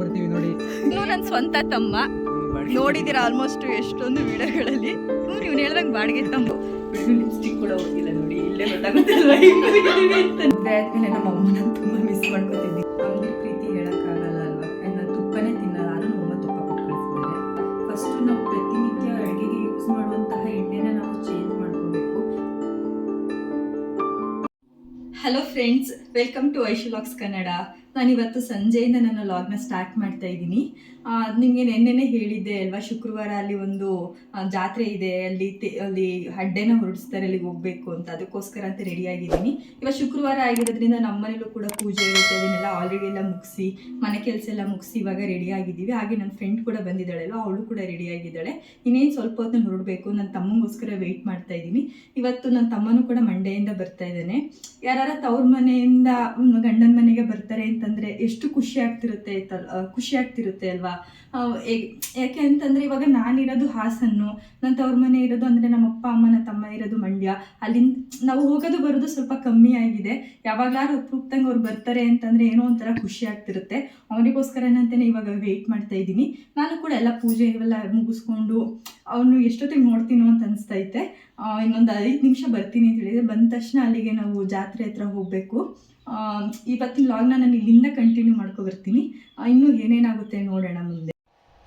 ಬರ್ತೀವಿ ನೋಡಿ? ಇನ್ನು ನನ್ನ ಸ್ವಂತ ತಮ್ಮ. ನೋಡಿದಿರ ಆಲ್ಮೋಸ್ಟ್ ಎಷ್ಟೊಂದು ವಿಡಿಯೋಗಳಲ್ಲಿ? ಇವ್ನು ಇವ್ನು ಹೇಳ್ದಂಗೆ ಬಾಡಿಗೆ ತಮ್ಮ. ಲಿಪ್ಸ್ಟಿಕ್ ಕೂಡ ಹೋಗಿಲ್ಲ ನೋಡಿ ಇಲ್ಲೇ ಗೊತ್ತಾಗುತ್ತಲ್ವ? ಆದ್ಮೇಲೆ ನಮ್ಮ ಅಮ್ಮನ ತುಂಬಾ ಮಿಸ್ ಮಾಡ್ಕೊತಿದ್ವಿ. ಅವ್ನಿಗೆ ಪ್ರೀತಿ ಹೇಳಕ್ಕಾಗಲ್ಲ ಅಲ್ವಾ? ನಾನು ತುಪ್ಪನೇ ತಿನ್ನಲ್ಲ ಆದ್ರೂ ನಮ್ಮ ತುಪ್ಪ ಕೊಟ್ಟು ಕಳಿಸಿದ್ದಾರೆ ಫಸ್ಟ್ ನಾವು ಪ್ರತಿನಿತ್ಯ ಅಡುಗೆಗೆ ಯೂಸ್ ಮಾಡುವಂತಹ ಎಣ್ಣೆನ ನಾವು ಚೇಂಜ್ ಮಾಡ್ಕೋಬೇಕು. ಹಲೋ ಫ್ರೆಂಡ್ಸ್ ವೆಲ್ಕಮ್ ಟು ಐಶುಲಾಕ್ಸ್ ಕನ್ನಡ ನಾನಿವತ್ತು ಸಂಜೆಯಿಂದ ನನ್ನ ಲಾಗ್ನ ಸ್ಟಾರ್ಟ್ ಮಾಡ್ತಾ ಇದ್ದೀನಿ. ನಿಮಗೆ ನೆನ್ನೆನೆ ಹೇಳಿದ್ದೆ ಅಲ್ವಾ, ಶುಕ್ರವಾರ ಅಲ್ಲಿ ಒಂದು ಜಾತ್ರೆ ಇದೆ, ಅಲ್ಲಿ ಅಲ್ಲಿ ಹಡ್ಡೆನ ಹೊರಡಿಸ್ತಾರೆ, ಅಲ್ಲಿಗೆ ಹೋಗ್ಬೇಕು ಅಂತ. ಅದಕ್ಕೋಸ್ಕರ ಅಂತ ರೆಡಿ ಆಗಿದ್ದೀನಿ. ಇವಾಗ ಶುಕ್ರವಾರ ಆಗಿರೋದ್ರಿಂದ ನಮ್ಮ ಮನೇಲೂ ಕೂಡ ಪೂಜೆ ಇರುತ್ತೆ, ಅದನ್ನೆಲ್ಲ ಆಲ್ರೆಡಿ ಎಲ್ಲ ಮುಗಿಸಿ, ಮನೆ ಕೆಲಸ ಎಲ್ಲ ಮುಗಿಸಿ ಇವಾಗ ರೆಡಿ ಆಗಿದ್ದೀವಿ. ಹಾಗೆ ನನ್ನ ಫ್ರೆಂಡ್ ಕೂಡ ಬಂದಿದ್ದಾಳಲ್ವಾ ಅವಳು ಕೂಡ ರೆಡಿ ಆಗಿದ್ದಾಳೆ. ಇನ್ನೇನು ಸ್ವಲ್ಪ ಹೊತ್ತು ಹೊರಡಬೇಕು ನನ್ನ ತಮ್ಮಗೋಸ್ಕರ ವೆಯ್ಟ್ ಮಾಡ್ತಾ ಇದ್ದೀನಿ. ಇವತ್ತು ನನ್ನ ತಮ್ಮನೂ ಕೂಡ ಮಂಡೆಯಿಂದ ಬರ್ತಾ ಇದ್ದಾನೆ. ಯಾರು ತವ್ರ ಮನೆಯಿಂದ ಗಂಡನ ಮನೆಗೆ ಬರ್ತಾರೆ ಅಂತಂದ್ರೆ ಎಷ್ಟು ಖುಷಿ ಆಗ್ತಿರುತ್ತೆ ಖುಷಿ ಆಗ್ತಿರುತ್ತೆ ಅಲ್ವಾ? ಯಾಕೆ ಅಂತಂದ್ರೆ ಇವಾಗ ನಾನಿರೋದು ಹಾಸನ್ನು ನನ್ನ ತವ್ರ ಮನೆ ಇರೋದು ಅಂದ್ರೆ ನಮ್ಮ ಅಪ್ಪ ಅಮ್ಮನ ತಮ್ಮ ಇರೋದು ಮಂಡ್ಯ. ಅಲ್ಲಿಂದ ನಾವು ಹೋಗೋದು ಬರೋದು ಸ್ವಲ್ಪ ಕಮ್ಮಿ ಆಗಿದೆ. ಯಾವಾಗ್ಲಾರು ಅಪ್ರೂಪ್ತಂಗೆ ಅವ್ರು ಬರ್ತಾರೆ ಅಂತಂದ್ರೆ ಏನೋ ಒಂಥರ ಖುಷಿ ಆಗ್ತಿರುತ್ತೆ. ಅವನಿಗೋಸ್ಕರನಂತಾನೆ ಇವಾಗ ವೆಯ್ಟ್ ಮಾಡ್ತಾ ಇದ್ದೀನಿ. ನಾನು ಕೂಡ ಎಲ್ಲ ಪೂಜೆ ಇವೆಲ್ಲ ಮುಗಿಸ್ಕೊಂಡು, ಅವನು ಎಷ್ಟೊತ್ತಿಗೆ ನೋಡ್ತೀನೋ ಅಂತ ಅನಿಸ್ತೈತೆ. ಇನ್ನೊಂದು ಐದು ನಿಮಿಷ ಬರ್ತೀನಿ ಅಂತ ಹೇಳಿದ್ರೆ ಬಂದ ತಕ್ಷಣ ಅಲ್ಲಿಗೆ ನಾವು ಜಾತ್ರೆ ಹತ್ರ ಹೋಗಬೇಕು. ಇವತ್ತಿನ ಲಾಗ್ನ ನಾನು ಇಲ್ಲಿಂದ ಕಂಟಿನ್ಯೂ ಮಾಡ್ಕೋಬರ್ತೀನಿ. ಇನ್ನೂ ಏನೇನಾಗುತ್ತೆ ನೋಡೋಣ ಮುಂದೆ.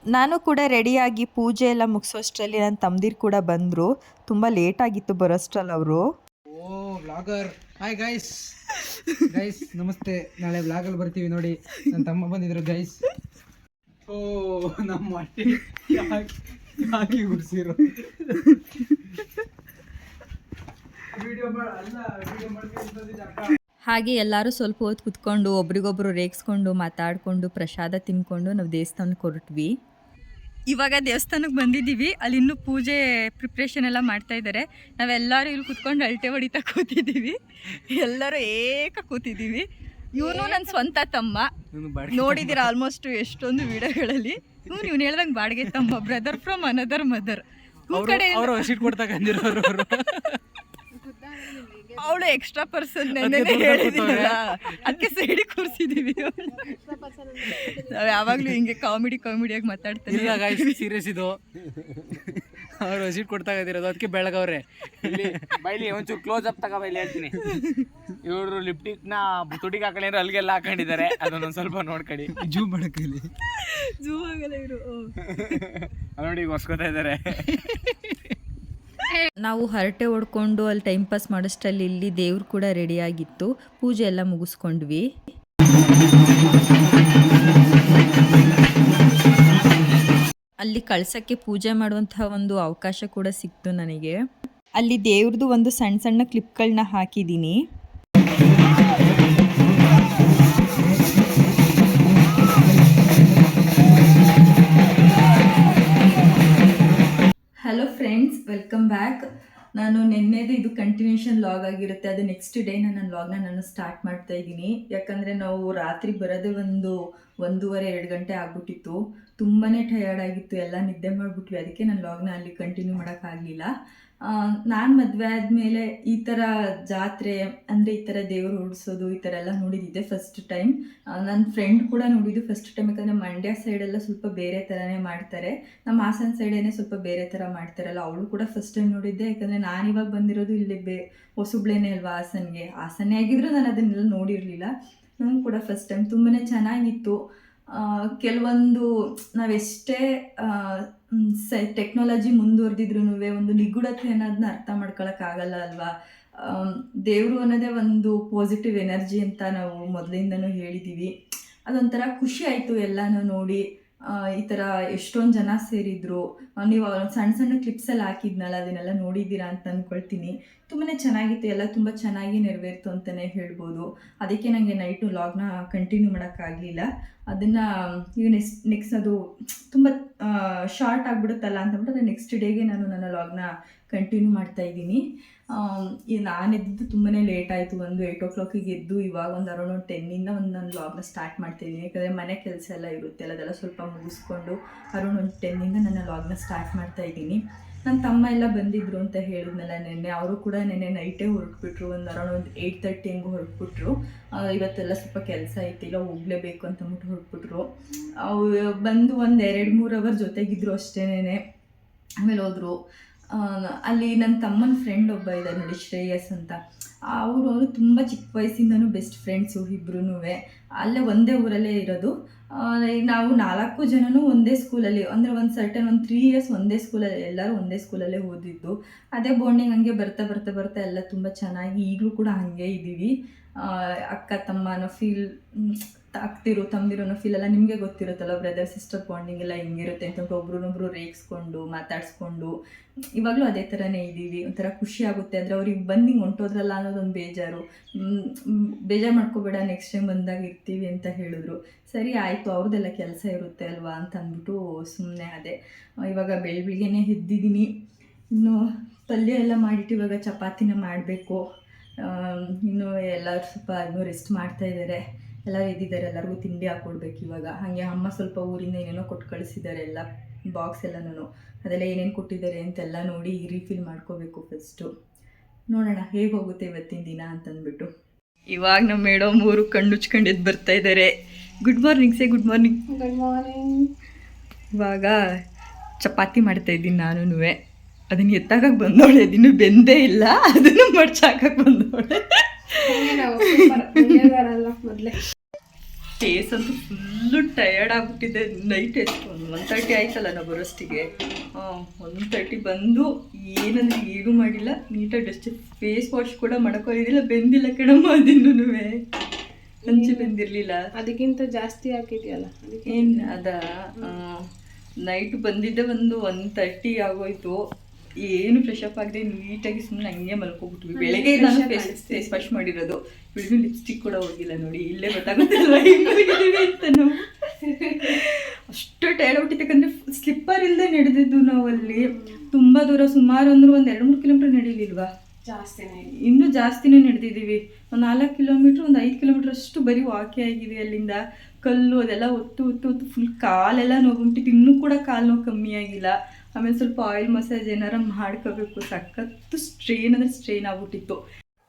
ನಾನು ಕೂಡ ರೆಡಿಯಾಗಿ ಪೂಜೆ ಎಲ್ಲ ಮುಗಿಸೋಷ್ಟರಲ್ಲಿ ನನ್ನ ತಮ್ಮದಿರು ಕೂಡ ಬಂದರು. ತುಂಬ ಲೇಟಾಗಿತ್ತು ಬರೋಷ್ಟ್ರಲ್ಲಿ ಅವರು. ಓ ಬ್ಲಾಗರ್ ಹಾಯ್ ಗೈಸ್ ಗೈಸ್ ನಮಸ್ತೆ. ನಾಳೆ ಬ್ಲಾಗಲ್ಲಿ ಬರ್ತೀವಿ ನೋಡಿ. ನನ್ನ ತಮ್ಮ ಬಂದಿದ್ರು ಗೈಸ್ ಓ ನಮ್ಮ ಯಾಕೆ ಗುಡ್ಸಿರೋ? ವಿಡಿಯೋ ಅಲ್ಲ ವಿಡಿಯೋ ಮಾಡ್ಕೊಂಡು ಹಾಗೆ ಎಲ್ಲರೂ ಸ್ವಲ್ಪ ಹೊತ್ತು ಕುತ್ಕೊಂಡು ಒಬ್ರಿಗೊಬ್ರು ರೇಗಿಸ್ಕೊಂಡು ಮಾತಾಡಿಕೊಂಡು ಪ್ರಸಾದ ತಿನ್ಕೊಂಡು ನಾವು ದೇವಸ್ಥಾನಕ್ಕೆ ಹೊರಟ್ವಿ. ಇವಾಗ ದೇವಸ್ಥಾನಕ್ಕೆ ಬಂದಿದ್ದೀವಿ. ಅಲ್ಲಿ ಇನ್ನೂ ಪೂಜೆ ಪ್ರಿಪ್ರೇಷನ್ ಎಲ್ಲ ಮಾಡ್ತಾ ಇದ್ದಾರೆ. ನಾವೆಲ್ಲರೂ ಇಲ್ಲಿ ಕುತ್ಕೊಂಡು ಅಳತೆ ಹೊಡಿತಾ ಕೂತಿದ್ದೀವಿ. ಎಲ್ಲರೂ ಏಕ ಕೂತಿದ್ದೀವಿ. ಇವನು ನನ್ನ ಸ್ವಂತ ತಮ್ಮ. ನೋಡಿದ್ದೀರ ಆಲ್ಮೋಸ್ಟ್ ಎಷ್ಟೊಂದು ವಿಡಿಯೋಗಳಲ್ಲಿ. ಇವ್ನು ಇವ್ನು ಹೇಳ್ದಂಗೆ ಬಾಡಿಗೆ ತಮ್ಮ. ಬ್ರದರ್ ಫ್ರಮ್ ಅನದರ್ ಮದರ್ ಕಡೆ ಅವಳು ಎಕ್ಸ್ಟ್ರಾ ಪರ್ಸನ್ ನೆನ್ನೆ ಹೇಳಿದಿಲ್ಲ ಅದಕ್ಕೆ ಸೈಡಿಗೆ ಕೂರಿಸಿದೀವಿ. ನಾವು ಯಾವಾಗಲೂ ಹಿಂಗೆ ಕಾಮಿಡಿ ಕಾಮಿಡಿಯಾಗಿ ಇಲ್ಲ ಮಾತಾಡ್ತೀವಿ ಗಾಯ್ಸ್ ಸೀರಿಯಸ್ ಇದು. ಅವ್ರು ಸೀಟ್ ಕೊಡ್ತಾ ಇದ್ದಿರೋದು ಅದಕ್ಕೆ ಬೆಳಗವ್ರೆ. ಬೈಲಿ ಒಂಚೂರು ಕ್ಲೋಸ್ ಅಪ್ ತಗೋ ಬೈಲಿ ಹೇಳ್ತೀನಿ. ಇವರು ಲಿಪ್ಟಿಕ್ನ ತುಟಿಗೆ ಹಾಕೊಳ್ಳಿ ಅಂದ್ರೆ ಅಲ್ಲಿಗೆಲ್ಲ ಹಾಕೊಂಡಿದ್ದಾರೆ. ಅದನ್ನೊಂದು ಸ್ವಲ್ಪ ನೋಡ್ಕೊಳ್ಳಿ ಜೂ ಮಾಡಕ್ಕಲ್ಲಿ ಜೂ ಆಗಲ್ಲ ಇವರು. ನೋಡಿ ಈಗ ಹೊಸ್ಕೋತಾ ಇದ್ದಾರೆ. ನಾವು ಹರಟೆ ಹೊಡ್ಕೊಂಡು ಅಲ್ಲಿ ಟೈಮ್ ಪಾಸ್ ಮಾಡೋಷ್ಟರಲ್ಲಿ ಇಲ್ಲಿ ದೇವ್ರು ಕೂಡ ರೆಡಿ ಆಗಿತ್ತು. ಪೂಜೆ ಎಲ್ಲ ಮುಗಿಸ್ಕೊಂಡ್ವಿ. ಅಲ್ಲಿ ಕಳ್ಸಕ್ಕೆ ಪೂಜೆ ಮಾಡುವಂತಹ ಒಂದು ಅವಕಾಶ ಕೂಡ ಸಿಕ್ತು ನನಗೆ. ಅಲ್ಲಿ ದೇವ್ರದ್ದು ಒಂದು ಸಣ್ಣ ಸಣ್ಣ ಕ್ಲಿಪ್ಗಳನ್ನ ಹಾಕಿದ್ದೀನಿ. ಹಲೋ ಫ್ರೆಂಡ್ಸ್ ವೆಲ್ಕಮ್ ಬ್ಯಾಕ್ ನಾನು ನಿನ್ನೆದು ಇದು ಕಂಟಿನ್ಯೂಷನ್ ಲಾಗ್ ಆಗಿರುತ್ತೆ. ಅದು ನೆಕ್ಸ್ಟ್ ಡೇ ನನ್ನ ಲಾಗ್ನ ನಾನು ಸ್ಟಾರ್ಟ್ ಮಾಡ್ತಾ ಇದ್ದೀನಿ. ಯಾಕಂದರೆ ನಾವು ರಾತ್ರಿ ಬರೋದೇ ಒಂದು ಒಂದೂವರೆ, ಎರಡು ಗಂಟೆ ಆಗ್ಬಿಟ್ಟಿತ್ತು. ತುಂಬಾ ಟಯರ್ಡ್ ಆಗಿತ್ತು. ಎಲ್ಲ ನಿದ್ದೆ ಮಾಡಿಬಿಟ್ವಿ. ಅದಕ್ಕೆ ನನ್ನ ಲಾಗ್ನ ಅಲ್ಲಿ ಕಂಟಿನ್ಯೂ ಮಾಡೋಕ್ಕಾಗಲಿಲ್ಲ ನಾನು ಮದುವೆ ಆದಮೇಲೆ ಈ ಥರ ಜಾತ್ರೆ, ಅಂದರೆ ಈ ಥರ ದೇವ್ರು ಹುಡ್ಸೋದು ಈ ಥರ ಎಲ್ಲ ನೋಡಿದ್ದೆ ಫಸ್ಟ್ ಟೈಮ್ ನನ್ನ ಫ್ರೆಂಡ್ ಕೂಡ ನೋಡಿದ್ದು ಫಸ್ಟ್ ಟೈಮ್ ಯಾಕಂದರೆ ಮಂಡ್ಯ ಸೈಡೆಲ್ಲ ಸ್ವಲ್ಪ ಬೇರೆ ಥರನೇ ಮಾಡ್ತಾರೆ. ನಮ್ಮ ಹಾಸನ ಸೈಡೇನೆ ಸ್ವಲ್ಪ ಬೇರೆ ಥರ ಮಾಡ್ತಾರಲ್ಲ, ಅವಳು ಕೂಡ ಫಸ್ಟ್ ಟೈಮ್ ನೋಡಿದ್ದೆ. ಯಾಕಂದರೆ ನಾನು ಇವಾಗ ಬಂದಿರೋದು ಇಲ್ಲಿ ಬೇ, ಹೊಸಬ್ಳೇನೆ ಅಲ್ವಾ ಹಾಸನ್ಗೆ. ಹಾಸನೇ ಆಗಿದ್ರು ನಾನು ಅದನ್ನೆಲ್ಲ ನೋಡಿರಲಿಲ್ಲ. ನನಗೂ ಕೂಡ ಫಸ್ಟ್ ಟೈಮ್ ತುಂಬಾ ಚೆನ್ನಾಗಿತ್ತು. ಕೆಲವೊಂದು ನಾವೆಷ್ಟೇ ಟೆಕ್ನಾಲಜಿ ಮುಂದುವರೆದಿದ್ರು ಒಂದು ನಿಗೂಢತೆ ಅನ್ನೋದನ್ನ ಅರ್ಥ ಮಾಡ್ಕೊಳಕ್ಕಾಗಲ್ಲ ಅಲ್ವಾ? ದೇವರು ಅನ್ನೋದೇ ಒಂದು ಪಾಸಿಟಿವ್ ಎನರ್ಜಿ ಅಂತ ನಾವು ಮೊದಲಿಂದನೂ ಹೇಳಿದ್ದೀವಿ ಅದೊಂಥರ ಖುಷಿ ಆಯಿತು ಎಲ್ಲನೂ ನೋಡಿ. ಈ ಥರ ಎಷ್ಟೊಂದು ಜನ ಸೇರಿದ್ರು. ನೀವು ಸಣ್ಣ ಸಣ್ಣ ಕ್ಲಿಪ್ಸಲ್ಲಿ ಹಾಕಿದ್ನಲ್ಲ, ಅದನ್ನೆಲ್ಲ ನೋಡಿದ್ದೀರಾ ಅಂತ ಅಂದ್ಕೊಳ್ತೀನಿ ತುಂಬಾ ಚೆನ್ನಾಗಿತ್ತು, ಎಲ್ಲ ತುಂಬ ಚೆನ್ನಾಗಿ ನೆರವೇರ್ತು ಅಂತಲೇ ಹೇಳ್ಬೋದು. ಅದಕ್ಕೆ ನನಗೆ ನೈಟು ಲಾಗ್ನ ಕಂಟಿನ್ಯೂ ಮಾಡೋಕ್ಕಾಗಲಿಲ್ಲ. ಅದನ್ನು, ಈಗ ನೆಕ್ಸ್ಟ್ ನೆಕ್ಸ್ಟ್ ಅದು ತುಂಬ ಶಾರ್ಟ್ ಆಗಿಬಿಡುತ್ತಲ್ಲ ಅಂತ ಅಂದ್ಬಿಟ್ಟು ನೆಕ್ಸ್ಟ್ ಡೇಗೆ ನಾನು ನನ್ನ ಲಾಗ್ನ ಕಂಟಿನ್ಯೂ ಮಾಡ್ತಾ ಇದ್ದೀನಿ. ಈ ನಾನು ಎದ್ದು ತುಂಬಾ ಲೇಟ್ ಆಯಿತು. ಒಂದು ಏಯ್ಟ್ ಓ ಕ್ಲಾಕಿಗೆ ಎದ್ದು ಇವಾಗ ಒಂದು ಅರೌಂಡ್ ಟೆನ್ನಿಂದ ಒಂದು ನಾನು ಲಾಗ್ನ ಸ್ಟಾರ್ಟ್ ಮಾಡ್ತಿದ್ದೀನಿ ಯಾಕಂದರೆ ಮನೆ ಕೆಲಸ ಎಲ್ಲ ಇರುತ್ತೆ ಅದೆಲ್ಲ ಸ್ವಲ್ಪ ಮುಗಿಸ್ಕೊಂಡು ಅರೌಂಡ್ ಒಂದು ಟೆನ್ನಿಂದ ನನ್ನ ಲಾಗ್ನ ಸ್ಟಾರ್ಟ್ ಮಾಡ್ತಾ ಇದ್ದೀನಿ. ನನ್ನ ತಮ್ಮ ಎಲ್ಲ ಬಂದಿದ್ರು ಅಂತ ಹೇಳಿದ್ನಲ್ಲ ನೆನ್ನೆ. ಅವರು ಕೂಡ ನೆನ್ನೆ ನೈಟೇ ಹೊರಟ್ಬಿಟ್ರು. ಒಂದು ಅರೌಂಡ್ ಒಂದು ಏಯ್ಟ್ ತರ್ಟಿ ಹಂಗೆ ಹೊರಟ್ಬಿಟ್ರು. ಇವತ್ತೆಲ್ಲ ಸ್ವಲ್ಪ ಕೆಲಸ ಐತಿಲ್ಲ ಹೋಗ್ಲೇಬೇಕು ಅಂತ ಅಂದ್ಬಿಟ್ಟು ಹೊರಟ್ಬಿಟ್ರು. ಅವು ಬಂದು ಒಂದು ಎರಡು ಮೂರು ಅವರ್ ಜೊತೆಗಿದ್ರು ಅಷ್ಟೇನೆ ಆಮೇಲೆ ಹೋದ್ರು. ಅಲ್ಲಿ ನನ್ನ ತಮ್ಮನ ಫ್ರೆಂಡ್ ಒಬ್ಬ ಇದ್ದಾರೆ ನೋಡಿ, ಶ್ರೇಯಸ್ ಅಂತ. ಅವರು ಅವರು ತುಂಬ ಚಿಕ್ಕ ವಯಸ್ಸಿಂದನೂ ಬೆಸ್ಟ್ ಫ್ರೆಂಡ್ಸು ಇಬ್ರು ಅಲ್ಲೇ ಒಂದೇ ಊರಲ್ಲೇ ಇರೋದು. ನಾವು ನಾಲ್ಕು ಜನನೂ ಒಂದೇ ಸ್ಕೂಲಲ್ಲಿ ಅಂದರೆ ಒಂದು ಸರ್ಟನ್ ಒಂದು ತ್ರೀ ಇಯರ್ಸ್ ಒಂದೇ ಸ್ಕೂಲಲ್ಲಿ ಎಲ್ಲರೂ ಒಂದೇ ಸ್ಕೂಲಲ್ಲೇ ಓದಿದ್ದು. ಅದೇ ಬಾಂಡಿಂಗ್ ಹಂಗೆ ಬರ್ತಾ ಬರ್ತಾ ಬರ್ತಾ ಎಲ್ಲ ತುಂಬ ಚೆನ್ನಾಗಿ ಈಗಲೂ ಕೂಡ ಹಾಗೆ ಇದ್ದೀವಿ. ಅಕ್ಕ ತಮ್ಮ ಅನ್ನೋ ಫೀಲ್ ಅಕ್ತಿರು ತಮ್ದಿರೋ ಅನ್ನೋ ಫೀಲ್ ಎಲ್ಲ ನಿಮಗೆ ಗೊತ್ತಿರುತ್ತಲ್ಲ ಬ್ರದರ್ ಸಿಸ್ಟರ್ ಬಾಂಡಿಂಗ್ ಎಲ್ಲ ಹೆಂಗಿರುತ್ತೆ ಅಂತ ಒಬ್ರನ್ನೊಬ್ರು ರೇಗಿಸ್ಕೊಂಡು, ಮಾತಾಡಿಸ್ಕೊಂಡು. ಇವಾಗಲೂ ಅದೇ ಥರನೇ ಇದ್ದೀವಿ, ಒಂಥರ ಖುಷಿ ಆಗುತ್ತೆ. ಆದರೆ ಅವ್ರಿಗೆ ಬಂದು ಹಿಂಗೆ ಹೊಂಟೋದ್ರಲ್ಲ ಅನ್ನೋದೊಂದು ಬೇಜಾರು. ಬೇಜಾರು ಮಾಡ್ಕೋಬೇಡ ನೆಕ್ಸ್ಟ್ ಟೈಮ್ ಬಂದಾಗ ಇರ್ತೀವಿ ಅಂತ ಹೇಳಿದ್ರು. ಸರಿ, ಆಯಿತು, ಅವ್ರದ್ದೆಲ್ಲ ಕೆಲಸ ಇರುತ್ತೆ ಅಲ್ವಾ ಅಂತ ಅಂದ್ಬಿಟ್ಟು ಸುಮ್ಮನೆ ಅದೇ. ಇವಾಗ ಬೆಳ್ ಬೆಳಿಗ್ಗೆನೇ ಎದ್ದಿದ್ದೀನಿ. ಇನ್ನು ಪಲ್ಯ ಎಲ್ಲ ಮಾಡಿಟ್ಟು ಇವಾಗ ಚಪಾತಿನ ಮಾಡಬೇಕು. ಇನ್ನು ಎಲ್ಲರೂ ಸ್ವಲ್ಪ ರೆಸ್ಟ್ ಮಾಡ್ತಾ ಇದ್ದಾರೆ ಎಲ್ಲರೂ ಇದ್ದಿದ್ದಾರೆ ಎಲ್ಲರಿಗೂ ತಿಂಡಿ ಹಾಕ್ಕೊಡ್ಬೇಕು ಇವಾಗ. ಹಾಗೆ ಅಮ್ಮ ಸ್ವಲ್ಪ ಊರಿಂದ ಏನೇನೋ ಕೊಟ್ಟು ಕಳಿಸಿದ್ದಾರೆ ಎಲ್ಲ ಬಾಕ್ಸ್ ಎಲ್ಲನೂ ಅದೆಲ್ಲ ಏನೇನು ಕೊಟ್ಟಿದ್ದಾರೆ ಅಂತೆಲ್ಲ ನೋಡಿ ರೀಫಿಲ್ ಮಾಡ್ಕೋಬೇಕು ಫಸ್ಟು ನೋಡೋಣ ಹೇಗೆ ಹೋಗುತ್ತೆ ಇವತ್ತಿನ ದಿನ ಅಂತಂದ್ಬಿಟ್ಟು. ಇವಾಗ ನಮ್ಮ ಮೇಡಮ್ ಮೂರು ಕಣ್ಣುಚ್ಕೊಂಡು ಎದ್ದು ಬರ್ತಾ ಇದ್ದಾರೆ good morning say good morning good morning ಇವಾಗ ಚಪಾತಿ ಮಾಡ್ತಾ ಇದ್ದೀನಿ ನಾನು ಅದನ್ನು ಎತ್ತಾಕಕ್ಕೆ ಬಂದವಳೆ ಅದನ್ನು ಬೆಂದೇ ಇಲ್ಲ. ಅದನ್ನು ಮಡ್ಚಾಕಕ್ಕೆ ಬಂದವಳೆ. ಮೊದಲೇ. ಫೇಸ್ ಅಂತೂ ಫುಲ್ಲು ಟಯರ್ಡ್ ಆಗ್ಬಿಟ್ಟಿದೆ. ನೈಟ್ ಎಷ್ಟು? ಒಂದು ಒನ್ ತರ್ಟಿ ಆಯ್ತಲ್ಲ ನಾವು ಬರೋಷ್ಟಿಗೆ. ಒನ್ ತರ್ಟಿ ಬಂದು ಏನಂದ್ರೆ ಏನೂ ಮಾಡಿಲ್ಲ. ನೀಟಾಗಿ ಡಸ್ಟ್ ಫೇಸ್ ವಾಶ್ ಕೂಡ ಮಾಡ್ಕೊಂಡಿದ್ದಿಲ್ಲ ಬೆಂದಿಲ್ಲ ಕಣಮ್ಮ ಅದಿನ್ನೂ ಹಂಚಿ ಬೆಂದಿರಲಿಲ್ಲ. ಅದಕ್ಕಿಂತ ಜಾಸ್ತಿ ಹಾಕಿದ್ಯಲ್ಲ? ಏನು? ಅದ ನೈಟ್ ಬಂದಿದ್ದೆ ಒಂದು ಒನ್ ತರ್ಟಿ ಆಗೋಯ್ತು. ಏನು ಫ್ರೆಶ್ ಅಪ್ ಆಗದೆ ನೀಟಾಗಿ ಸುಮ್ಮನೆ ಹಂಗೆ ಮಲ್ಕೊಬಿಟ್ವಿ. ಬೆಳಗ್ಗೆ ನಾನು ಫೇಸ್ ಫೇಸ್ ವಾಶ್ ಮಾಡಿರೋದು. ಬಿಡಿದು ಲಿಪ್ಸ್ಟಿಕ್ ಕೂಡ ಹೋಗಿಲ್ಲ ನೋಡಿ ಇಲ್ಲೇ ಗೊತ್ತಾಗುತ್ತೆ ಅಂತ ನಾವು. ಅಷ್ಟು ಟೈರ್ಡ್ ಆಗ್ಬಿಟ್ಟಿತ್ತು. ಯಾಕಂದ್ರೆ ಸ್ಲಿಪ್ಪರ್ ಇಲ್ಲದೆ ನಡೆದಿದ್ದು ನಾವು ಅಲ್ಲಿ ತುಂಬಾ ದೂರ ಸುಮಾರು ಅಂದ್ರೆ ಒಂದು ಎರಡು ಮೂರು ಕಿಲೋಮೀಟರ್ ನಡೀಲಿಲ್ವಾ ಜಾಸ್ತಿನೇ ಇನ್ನೂ ಜಾಸ್ತಿನೇ ನಡೆದಿದ್ದೀವಿ. ಒಂದು ನಾಲ್ಕು ಕಿಲೋಮೀಟ್ರ್ ಒಂದು ಐದು ಕಿಲೋಮೀಟ್ರ್ ಅಷ್ಟು ಬರೀ ವಾಕಿ ಆಗಿದೆ ಅಲ್ಲಿಂದ. ಕಲ್ಲು ಅದೆಲ್ಲ ಒತ್ತು ಒತ್ತು ಒತ್ತು ಫುಲ್ ಕಾಲೆಲ್ಲ ನೋವುಂಟಿತ್ತು ಇನ್ನೂ ಕೂಡ ಕಾಲು ನೋವು ಕಮ್ಮಿ ಆಗಿಲ್ಲ. ಆಮೇಲೆ ಸ್ವಲ್ಪ ಆಯಿಲ್ ಮಸಾಜ್ ಏನಾರ ಮಾಡ್ಕೋಬೇಕು. ಸಖತ್ತು ಸ್ಟ್ರೈನ್ ಅಂದರೆ ಸ್ಟ್ರೈನ್ ಆಗ್ಬಿಟ್ಟಿತ್ತು.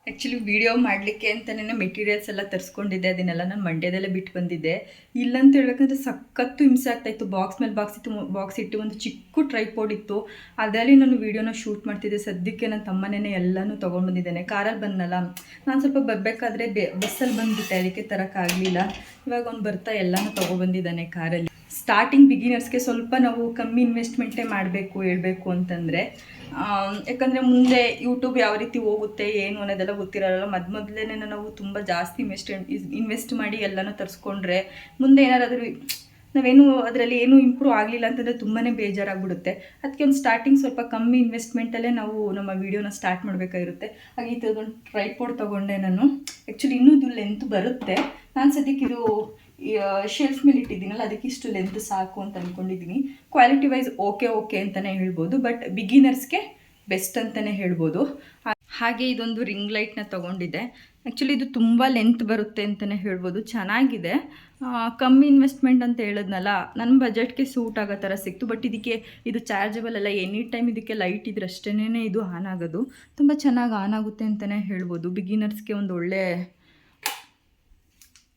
ಆ್ಯಕ್ಚುಲಿ ವಿಡಿಯೋ ಮಾಡಲಿಕ್ಕೆ ಅಂತಲೇ ಮೆಟೀರಿಯಲ್ಸ್ ಎಲ್ಲ ತರಿಸ್ಕೊಂಡಿದ್ದೆ. ಅದನ್ನೆಲ್ಲ ನಾನು ಮಂಡ್ಯದಲ್ಲೇ ಬಿಟ್ಟು ಬಂದಿದ್ದೆ. ಇಲ್ಲಂತ ಹೇಳ್ಬೇಕಂದ್ರೆ ಸಖತ್ತು ಹಿಂಸೆ ಆಗ್ತಾಯಿತ್ತು ಬಾಕ್ಸ್ ಮೇಲೆ ಬಾಕ್ಸ್ ಇತ್ತು ಬಾಕ್ಸ್ ಇಟ್ಟು ಒಂದು ಚಿಕ್ಕ ಟ್ರೈಪೋಡ್ ಇತ್ತು. ಅದರಲ್ಲಿ ನಾನು ವೀಡಿಯೋನ ಶೂಟ್ ಮಾಡ್ತಿದ್ದೆ. ಸದ್ಯಕ್ಕೆ ನನ್ನ ತಮ್ಮನೇ ಎಲ್ಲನೂ ತೊಗೊಂಡು ಬಂದಿದ್ದೇನೆ. ಕಾರಲ್ಲಿ ಬಂದನಲ್ಲ. ನಾನು ಸ್ವಲ್ಪ ಬರಬೇಕಾದ್ರೆ ಬೆ ಬಸ್ಸಲ್ಲಿ ಬಂದುಬಿಟ್ಟೆ. ಅದಕ್ಕೆ ತರೋಕ್ಕಾಗಲಿಲ್ಲ ಇವಾಗ ಅವ್ನು ಬರ್ತಾ ಎಲ್ಲನೂ ತೊಗೊಬಂದಿದ್ದಾನೆ ಕಾರಲ್ಲಿ. ಸ್ಟಾರ್ಟಿಂಗ್ ಬಿಗಿನರ್ಸ್ಗೆ ಸ್ವಲ್ಪ ನಾವು ಕಮ್ಮಿ ಇನ್ವೆಸ್ಟ್ಮೆಂಟೇ ಮಾಡಬೇಕು, ಹೇಳಬೇಕು ಅಂತಂದರೆ ಯಾಕಂದರೆ ಮುಂದೆ ಯೂಟ್ಯೂಬ್ ಯಾವ ರೀತಿ ಹೋಗುತ್ತೆ, ಏನು ಅನ್ನೋದೆಲ್ಲ ಗೊತ್ತಿರಲ್ಲ. ಮದ್ ಮೊದಲೇ ನಾವು ತುಂಬ ಜಾಸ್ತಿ ಇನ್ವೆಸ್ಟ್ ಇನ್ವೆಸ್ಟ್ ಮಾಡಿ ಎಲ್ಲನೂ ತರಿಸ್ಕೊಂಡ್ರೆ ಮುಂದೆ ಏನಾರಾದರೂ, ನಾವೇನು ಅದರಲ್ಲಿ ಏನೂ ಇಂಪ್ರೂವ್ ಆಗಲಿಲ್ಲ ಅಂತಂದರೆ ತುಂಬಾ ಬೇಜಾರಾಗ್ಬಿಡುತ್ತೆ. ಅದಕ್ಕೆ ಒಂದು ಸ್ಟಾರ್ಟಿಂಗ್ ಸ್ವಲ್ಪ ಕಮ್ಮಿ ಇನ್ವೆಸ್ಟ್ಮೆಂಟಲ್ಲೇ ನಾವು ನಮ್ಮ ವೀಡಿಯೋನ ಸ್ಟಾರ್ಟ್ ಮಾಡಬೇಕಾಗಿರುತ್ತೆ. ಹಾಗೆ ಈ ಥರದೊಂದು ಟ್ರೈಪೋರ್ಡ್ ತೊಗೊಂಡೆ ನಾನು. ಆ್ಯಕ್ಚುಲಿ ಇನ್ನೂ ಇದು ಲೆಂತ್ ಬರುತ್ತೆ. ನಾನು ಸದ್ಯಕ್ಕೆ ಇದು ಶೆಲ್ಫ್ ಮೇಲೆ ಇಟ್ಟಿದ್ದೀನಲ್ಲ, ಅದಕ್ಕೆ ಇಷ್ಟು ಲೆಂತ್ ಸಾಕು ಅಂತ ಅಂದ್ಕೊಂಡಿದ್ದೀನಿ ಕ್ವಾಲಿಟಿ ವೈಸ್ ಓಕೆ ಓಕೆ ಅಂತಲೇ ಹೇಳ್ಬೋದು ಬಟ್ ಬಿಗಿನರ್ಸ್ಗೆ ಬೆಸ್ಟ್ ಅಂತಲೇ ಹೇಳ್ಬೋದು. ಹಾಗೆ ಇದೊಂದು ರಿಂಗ್ ಲೈಟ್ನ ತೊಗೊಂಡಿದ್ದೆ. ಆ್ಯಕ್ಚುಲಿ ಇದು ತುಂಬ ಲೆಂತ್ ಬರುತ್ತೆ ಅಂತಲೇ ಹೇಳ್ಬೋದು, ಚೆನ್ನಾಗಿದೆ. ಕಮ್ಮಿ ಇನ್ವೆಸ್ಟ್ಮೆಂಟ್ ಅಂತ ಹೇಳಿದ್ನಲ್ಲ ನನ್ನ ಬಜೆಟ್ಗೆ ಸೂಟ್ ಆಗೋ ಥರ ಸಿಕ್ತು ಬಟ್ ಇದಕ್ಕೆ ಇದು ಚಾರ್ಜಬಲ್ ಅಲ್ಲ ಎನಿ ಟೈಮ್ ಇದಕ್ಕೆ ಲೈಟ್ ಇದ್ರೆ ಅಷ್ಟೇ ಇದು ಆನ್ ಆಗೋದು. ತುಂಬ ಚೆನ್ನಾಗಿ ಆನ್ ಆಗುತ್ತೆ ಅಂತಲೇ ಹೇಳ್ಬೋದು ಬಿಗಿನರ್ಸ್ಗೆ ಒಂದು ಒಳ್ಳೆ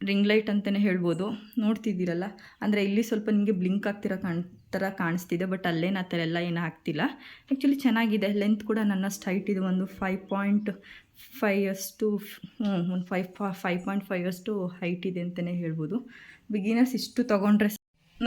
ರಿಂಗ್ ಲೈಟ್ ಅಂತಲೇ ಹೇಳ್ಬೋದು. ನೋಡ್ತಿದ್ದೀರಲ್ಲ? ಅಂದರೆ ಇಲ್ಲಿ ಸ್ವಲ್ಪ ನಿಮಗೆ ಬ್ಲಿಂಕ್ ಆಗ್ತಿರೋ ಕಾಣ್, ಥರ ಕಾಣಿಸ್ತಿದೆ, ಬಟ್ ಅಲ್ಲೇನು ಆ ಥರ ಎಲ್ಲ ಏನು ಆಗ್ತಿಲ್ಲ. ಆ್ಯಕ್ಚುಲಿ ಚೆನ್ನಾಗಿದೆ. ಲೆಂತ್ ಕೂಡ ನನ್ನ ಹೈಟ್ ಇದು ಒಂದು ಫೈವ್ ಪಾಯಿಂಟ್ ಫೈವ್ ಅಷ್ಟು ಹ್ಞೂ, ಒಂದು ಫೈವ್ ಫೈವ್ ಪಾಯಿಂಟ್ ಫೈವ್ ಅಷ್ಟು ಹೈಟ್ ಇದೆ ಅಂತಲೇ ಹೇಳ್ಬೋದು. ಬಿಗಿನರ್ಸ್ ಇಷ್ಟು ತೊಗೊಂಡ್ರೆ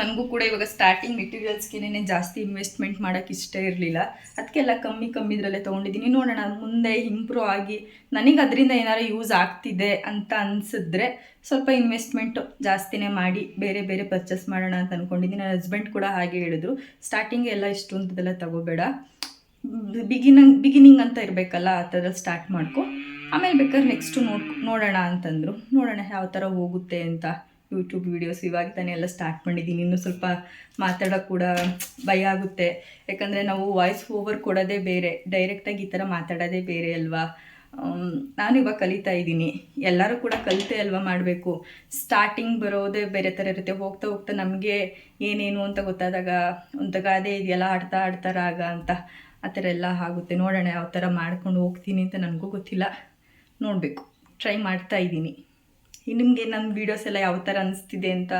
ನನಗೂ ಕೂಡ ಇವಾಗ ಸ್ಟಾರ್ಟಿಂಗ್ ಮೆಟೀರಿಯಲ್ಸ್ಗೇನೆ ಜಾಸ್ತಿ ಇನ್ವೆಸ್ಟ್ಮೆಂಟ್ ಮಾಡೋಕ್ಕೆ ಇಷ್ಟ ಇರಲಿಲ್ಲ. ಅದಕ್ಕೆಲ್ಲ ಕಮ್ಮಿ ಕಮ್ಮಿ ಇದರಲ್ಲೇ ತೊಗೊಂಡಿದ್ದೀನಿ ನೋಡೋಣ, ಮುಂದೆ ಇಂಪ್ರೂವ್ ಆಗಿ ನನಗೆ ಅದರಿಂದ ಏನಾರು ಯೂಸ್ ಆಗ್ತಿದೆ ಅಂತ ಅನಿಸಿದ್ರೆ ಸ್ವಲ್ಪ ಇನ್ವೆಸ್ಟ್ಮೆಂಟು ಜಾಸ್ತಿನೇ ಮಾಡಿ ಬೇರೆ ಬೇರೆ ಪರ್ಚೇಸ್ ಮಾಡೋಣ ಅಂತ ಅಂದ್ಕೊಂಡಿದ್ದೀನಿ ನನ್ನ ಹಸ್ಬೆಂಡ್ ಕೂಡ ಹಾಗೆ ಹೇಳಿದ್ರು. ಸ್ಟಾರ್ಟಿಂಗ್ ಎಲ್ಲ ಇಷ್ಟು ಅಂತದೆಲ್ಲ ತಗೋಬೇಡ. ಬಿಗಿನಿಂಗ್ ಬಿಗಿನಿಂಗ್ ಅಂತ ಇರಬೇಕಲ್ಲ, ಆ ಥರ ಸ್ಟಾರ್ಟ್ ಮಾಡ್ಕೊ. ಆಮೇಲೆ ಬೇಕಾದ್ರೆ ನೆಕ್ಸ್ಟು ನೋಡ್, ನೋಡೋಣ ಅಂತಂದರು. ನೋಡೋಣ ಯಾವ ಥರ ಹೋಗುತ್ತೆ ಅಂತ. ಯೂಟ್ಯೂಬ್ ವೀಡಿಯೋಸ್ ಇವಾಗ ತಾನೇ ಎಲ್ಲ ಸ್ಟಾರ್ಟ್ ಮಾಡಿದ್ದೀನಿ. ಇನ್ನೂ ಸ್ವಲ್ಪ ಮಾತಾಡೋಕೆ ಕೂಡ ಭಯ ಆಗುತ್ತೆ. ಯಾಕಂದರೆ ನಾವು ವಾಯ್ಸ್ ಓವರ್ ಕೊಡೋದೇ ಬೇರೆ ಡೈರೆಕ್ಟಾಗಿ ಈ ಥರ ಮಾತಾಡೋದೇ ಬೇರೆ ಅಲ್ವಾ? ನಾನು ಇವಾಗ ಕಲಿತಾ ಇದ್ದೀನಿ. ಎಲ್ಲರೂ ಕೂಡ ಕಲಿತೆ ಅಲ್ವಾ ಮಾಡಬೇಕು? ಸ್ಟಾರ್ಟಿಂಗ್ ಬರೋದೇ ಬೇರೆ ಥರ ಇರುತ್ತೆ. ಹೋಗ್ತಾ ಹೋಗ್ತಾ ನಮಗೆ ಏನೇನು ಅಂತ ಗೊತ್ತಾದಾಗ ಒಂದಾಗ ಅದೇ ಇದೆಯಲ್ಲ, ಆಡ್ತಾ ಆಡ್ತಾ ರಾಗ ಅಂತ ಆ ಥರ ಎಲ್ಲ ಆಗುತ್ತೆ. ನೋಡೋಣ ಯಾವ ಥರ ಮಾಡ್ಕೊಂಡು ಹೋಗ್ತೀನಿ ಅಂತ ನನಗೂ ಗೊತ್ತಿಲ್ಲ. ನೋಡಬೇಕು. ಟ್ರೈ ಮಾಡ್ತಾ ಇದ್ದೀನಿ. ನಿಮಗೆ ನನ್ನ ವೀಡಿಯೋಸ್ ಎಲ್ಲ ಯಾವ ಥರ ಅನಿಸ್ತಿದೆ ಅಂತ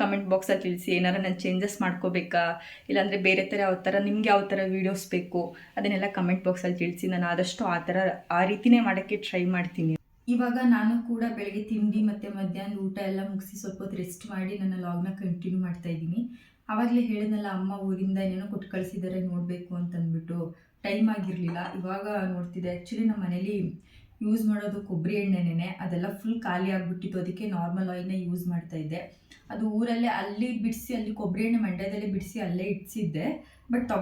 ಕಮೆಂಟ್ ಬಾಕ್ಸಲ್ಲಿ ತಿಳಿಸಿ. ಏನಾರು ನಾನು ಚೇಂಜಸ್ ಮಾಡ್ಕೋಬೇಕಾ? ಇಲ್ಲಾಂದರೆ ಬೇರೆ ಥರ ಯಾವ ಥರ ನಿಮ್ಗೆ ಯಾವ ಥರ ವೀಡಿಯೋಸ್ ಬೇಕು? ಅದನ್ನೆಲ್ಲ ಕಮೆಂಟ್ ಬಾಕ್ಸಲ್ಲಿ ತಿಳಿಸಿ. ನಾನು ಆದಷ್ಟು ಆ ಥರ ಆ ರೀತಿನೇ ಮಾಡೋಕ್ಕೆ ಟ್ರೈ ಮಾಡ್ತೀನಿ. ಇವಾಗ ನಾನು ಕೂಡ ಬೆಳಗ್ಗೆ ತಿಂಡಿ ಮತ್ತು ಮಧ್ಯಾಹ್ನ ಊಟ ಎಲ್ಲ ಮುಗಿಸಿ ಸ್ವಲ್ಪ ಹೊತ್ತು ರೆಸ್ಟ್ ಮಾಡಿ ನನ್ನ ಲಾಗ್ನ ಕಂಟಿನ್ಯೂ ಮಾಡ್ತಾ ಇದ್ದೀನಿ. ಆವಾಗಲೇ ಹೇಳಿದ್ನಲ್ಲ, ಅಮ್ಮ ಊರಿಂದ ಏನೇನೋ ಕೊಟ್ಟು ಕಳಿಸಿದ್ದಾರೆ ನೋಡಬೇಕು ಅಂತಂದ್ಬಿಟ್ಟು. ಟೈಮ್ ಆಗಿರಲಿಲ್ಲ. ಇವಾಗ ನೋಡ್ತಿದ್ದೆ. ಆ್ಯಕ್ಚುಲಿ ನಮ್ಮ ಮನೇಲಿ ಯೂಸ್ ಮಾಡೋದು ಕೊಬ್ಬರಿ ಎಣ್ಣೆನೇ ಅದೆಲ್ಲ ಫುಲ್ ಖಾಲಿ ಆಗಿಬಿಟ್ಟಿತ್ತು. ಅದಕ್ಕೆ ನಾರ್ಮಲ್ ಆಯಿಲ್ನ ಯೂಸ್ ಮಾಡ್ತಾ ಇದ್ದೆ. ಅದು ಊರಲ್ಲೇ ಅಲ್ಲಿ ಬಿಡಿಸಿ, ಅಲ್ಲಿ ಕೊಬ್ಬರಿ ಎಣ್ಣೆ ಮಂಡ್ಯದಲ್ಲಿ ಬಿಡಿಸಿ ಅಲ್ಲೇ ಇಡ್ಸಿದ್ದೆ. ಬಟ್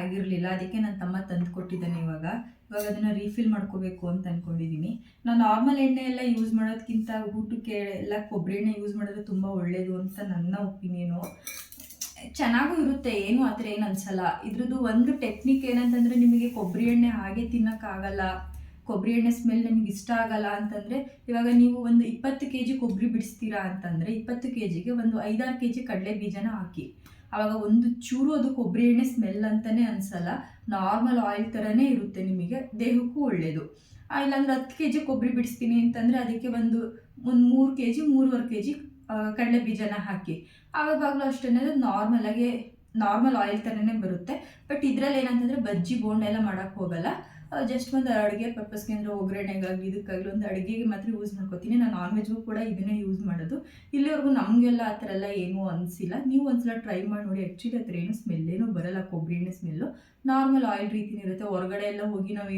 ಆಗಿರಲಿಲ್ಲ. ಅದಕ್ಕೆ ನನ್ನ ತಮ್ಮ ತಂದು ಕೊಟ್ಟಿದ್ದಾನೆ ಇವಾಗ. ಇವಾಗ ಅದನ್ನು ರೀಫಿಲ್ ಮಾಡ್ಕೋಬೇಕು ಅಂತ ಅಂದ್ಕೊಂಡಿದ್ದೀನಿ ನಾನು ನಾರ್ಮಲ್ ಎಣ್ಣೆ ಎಲ್ಲ ಯೂಸ್ ಮಾಡೋದಕ್ಕಿಂತ ಊಟಕ್ಕೆ ಎಲ್ಲ ಕೊಬ್ಬರಿ ಎಣ್ಣೆ ಯೂಸ್ ಮಾಡಿದ್ರೆ ತುಂಬ ಒಳ್ಳೆಯದು ಅಂತ ನನ್ನ ಒಪಿನಿಯನು ಚೆನ್ನಾಗೂ ಇರುತ್ತೆ. ಏನು ಆ ಥರ ಏನು ಅನ್ಸಲ್ಲ. ಇದ್ರದ್ದು ಒಂದು ಟೆಕ್ನಿಕ್ ಏನಂತಂದರೆ ನಿಮಗೆ ಕೊಬ್ಬರಿ ಎಣ್ಣೆ ಹಾಗೆ ತಿನ್ನೋಕ್ಕಾಗಲ್ಲ. ಕೊಬ್ಬರಿ ಎಣ್ಣೆ ಸ್ಮೆಲ್ ನಿಮ್ಗೆ ಇಷ್ಟ ಆಗಲ್ಲ ಅಂತಂದರೆ, ಇವಾಗ ನೀವು ಒಂದು ಇಪ್ಪತ್ತು ಕೆ ಜಿ ಕೊಬ್ಬರಿ ಬಿಡಿಸ್ತೀರಾ ಅಂತಂದರೆ, ಇಪ್ಪತ್ತು ಕೆ ಜಿಗೆ ಒಂದು ಐದಾರು ಕೆ ಜಿ ಕಡಲೆ ಬೀಜನ ಹಾಕಿ. ಆವಾಗ ಒಂದು ಚೂರು ಅದು ಕೊಬ್ಬರಿ ಎಣ್ಣೆ ಸ್ಮೆಲ್ ಅಂತಲೇ ಅನಿಸಲ್ಲ ನಾರ್ಮಲ್ ಆಯಿಲ್ ಥರನೇ ಇರುತ್ತೆ ನಿಮಗೆ, ದೇಹಕ್ಕೂ ಒಳ್ಳೆಯದು ಇಲ್ಲಾಂದ್ರೆ ಹತ್ತು ಕೆ ಜಿ ಕೊಬ್ಬರಿ ಬಿಡಿಸ್ತೀನಿ ಅಂತಂದರೆ ಅದಕ್ಕೆ ಒಂದು ಒಂದು ಮೂರು ಕೆ ಜಿ ಮೂರುವರೆ ಕೆ ಜಿ ಕಡಲೆ ಬೀಜನ ಹಾಕಿ. ಆವಾಗಲೂ ಅಷ್ಟೇ ನಾರ್ಮಲಾಗಿ ನಾರ್ಮಲ್ ಆಯಿಲ್ ಥರನೇ ಬರುತ್ತೆ. ಬಟ್ ಇದರಲ್ಲಿ ಏನಂತಂದರೆ ಬಜ್ಜಿ ಬೋಂಡ ಎಲ್ಲ ಮಾಡೋಕ್ಕೆ ಹೋಗಲ್ಲ. ಜಸ್ಟ್ ಒಂದು ಅಡುಗೆ ಪರ್ಪಸ್ಗೆ ಅಂದರೆ ಒಗ್ಗರಣೆಗಾಗಿ ಇದಕ್ಕಾಗಲಿ ಒಂದು ಅಡುಗೆಗೆ ಮಾತ್ರ ಯೂಸ್ ಮಾಡ್ಕೋತೀನಿ. ನಾನು ನಾನ್ ವೆಜ್ಗೂ ಕೂಡ ಇದನ್ನೇ ಯೂಸ್ ಮಾಡೋದು. ಇಲ್ಲಿವರೆಗೂ ನಮಗೆಲ್ಲ ಆ ಥರ ಎಲ್ಲ ಏನೂ ಅನಿಸಿಲ್ಲ. ನೀವು ಒಂದ್ಸಲ ಟ್ರೈ ಮಾಡಿ ನೋಡಿ. ಆ್ಯಕ್ಚುಲಿ ಆ ಏನು ಏನೂ ಬರಲ್ಲ. ಕೊಬ್ಬರಿ ಎಣ್ಣೆ ಸ್ಮೆಲ್ಲು ನಾರ್ಮಲ್ ಆಯಿಲ್ ರೀತಿನೇ ಇರುತ್ತೆ. ಹೊರಗಡೆ ಎಲ್ಲ ಹೋಗಿ ನಾವು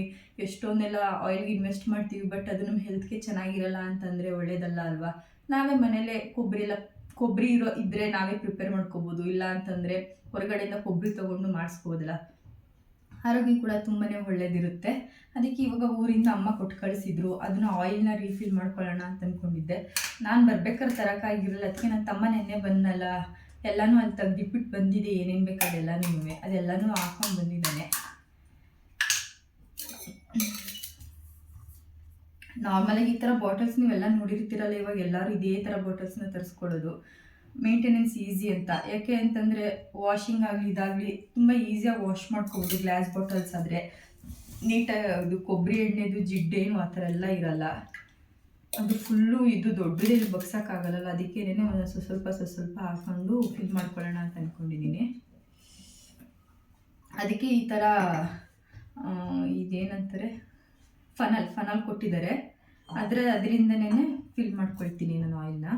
ಎಷ್ಟೊಂದೆಲ್ಲ ಆಯಿಲ್ಗೆ ಇನ್ವೆಸ್ಟ್ ಮಾಡ್ತೀವಿ ಬಟ್ ಅದು ನಮ್ಮ ಹೆಲ್ತ್ಗೆ ಚೆನ್ನಾಗಿರಲ್ಲ ಅಂತಂದರೆ ಒಳ್ಳೇದಲ್ಲ ಅಲ್ವಾ? ನಾವೇ ಮನೇಲೆ ಕೊಬ್ಬರಿ ಎಲ್ಲ, ಕೊಬ್ಬರಿ ಇರೋ ಇದ್ದರೆ ನಾವೇ ಪ್ರಿಪೇರ್ ಮಾಡ್ಕೋಬೋದು. ಇಲ್ಲ ಅಂತಂದರೆ ಹೊರಗಡೆಯಿಂದ ಕೊಬ್ಬರಿ ತೊಗೊಂಡು ಮಾಡಿಸ್ಬೋದಲ್ಲ. ಆರೋಗ್ಯ ಕೂಡ ತುಂಬಾ ಒಳ್ಳೇದಿರುತ್ತೆ. ಅದಕ್ಕೆ ಇವಾಗ ಊರಿಂದ ಅಮ್ಮ ಕೊಟ್ಟು ಕಳಿಸಿದ್ರು, ಅದನ್ನ ಆಯಿಲ್ನ ರೀಫಿಲ್ ಮಾಡ್ಕೊಳ್ಳೋಣ ಅಂತ ಅಂದ್ಕೊಂಡಿದ್ದೆ ನಾನು ಬರ್ಬೇಕಾದ್ರೆ ತರೋಕ್ಕಾಗಿರಲ್ಲ ಅದಕ್ಕೆ ನನ್ನ ತಮ್ಮ ನೆನ್ನೆ ಬಂದಲ್ಲ ಎಲ್ಲನೂ ಅಲ್ಲಿ ತೆಗ್ದಿಟ್ಬಿಟ್ಟು ಬಂದಿದೆ, ಏನೇನು ಬೇಕು ಅದೆಲ್ಲನೂ ಅದೆಲ್ಲನೂ ಹಾಕೊಂಡು ಬಂದಿದ್ದಾನೆ. ನಾರ್ಮಲಾಗಿ ಈ ಥರ ಬಾಟಲ್ಸ್ ನೀವೆಲ್ಲ ನೋಡಿರ್ತೀರಲ್ಲ, ಇವಾಗ ಎಲ್ಲರೂ ಇದೇ ಥರ ಬಾಟಲ್ಸ್ನ ತರಿಸ್ಕೊಡೋದು ಮೇಂಟೆನೆನ್ಸ್ ಈಸಿ ಅಂತ. ಯಾಕೆ ಅಂತಂದರೆ ವಾಷಿಂಗ್ ಆಗಲಿ ಇದಾಗಲಿ ತುಂಬ ಈಸಿಯಾಗಿ ವಾಶ್ ಮಾಡ್ಕೋಬೋದು ಗ್ಲಾಸ್ ಬಾಟಲ್ಸ್ ಆದರೆ. ನೀಟಾಗಿ ಅದು ಕೊಬ್ಬರಿ ಎಣ್ಣೆದು ಜಿಡ್ಡೇನು ಆ ಥರ ಎಲ್ಲ ಇರಲ್ಲ. ಅದು ಫುಲ್ಲು ಇದು ದೊಡ್ಡದೇ ಬಗ್ಸೋಕ್ಕಾಗಲ್ಲ ಅದಕ್ಕೇನೇ ಒಂದು ಸ್ವಲ್ಪ ಸ್ವಲ್ಪ ಸ್ವಲ್ಪ ಸ್ವಲ್ಪ ಹಾಕೊಂಡು ಫಿಲ್ ಮಾಡ್ಕೊಳ್ಳೋಣ ಅಂತ ಅಂದ್ಕೊಂಡಿದ್ದೀನಿ ಅದಕ್ಕೆ ಈ ಥರ ಇದೇನಂತಾರೆ? ಫನಲ್ ಫನಲ್ ಕೊಟ್ಟಿದ್ದಾರೆ. ಅದರ ಅದರಿಂದನೇ ಫಿಲ್ ಮಾಡ್ಕೊಳ್ತೀನಿ ನಾನು ಆಯಿಲ್ನ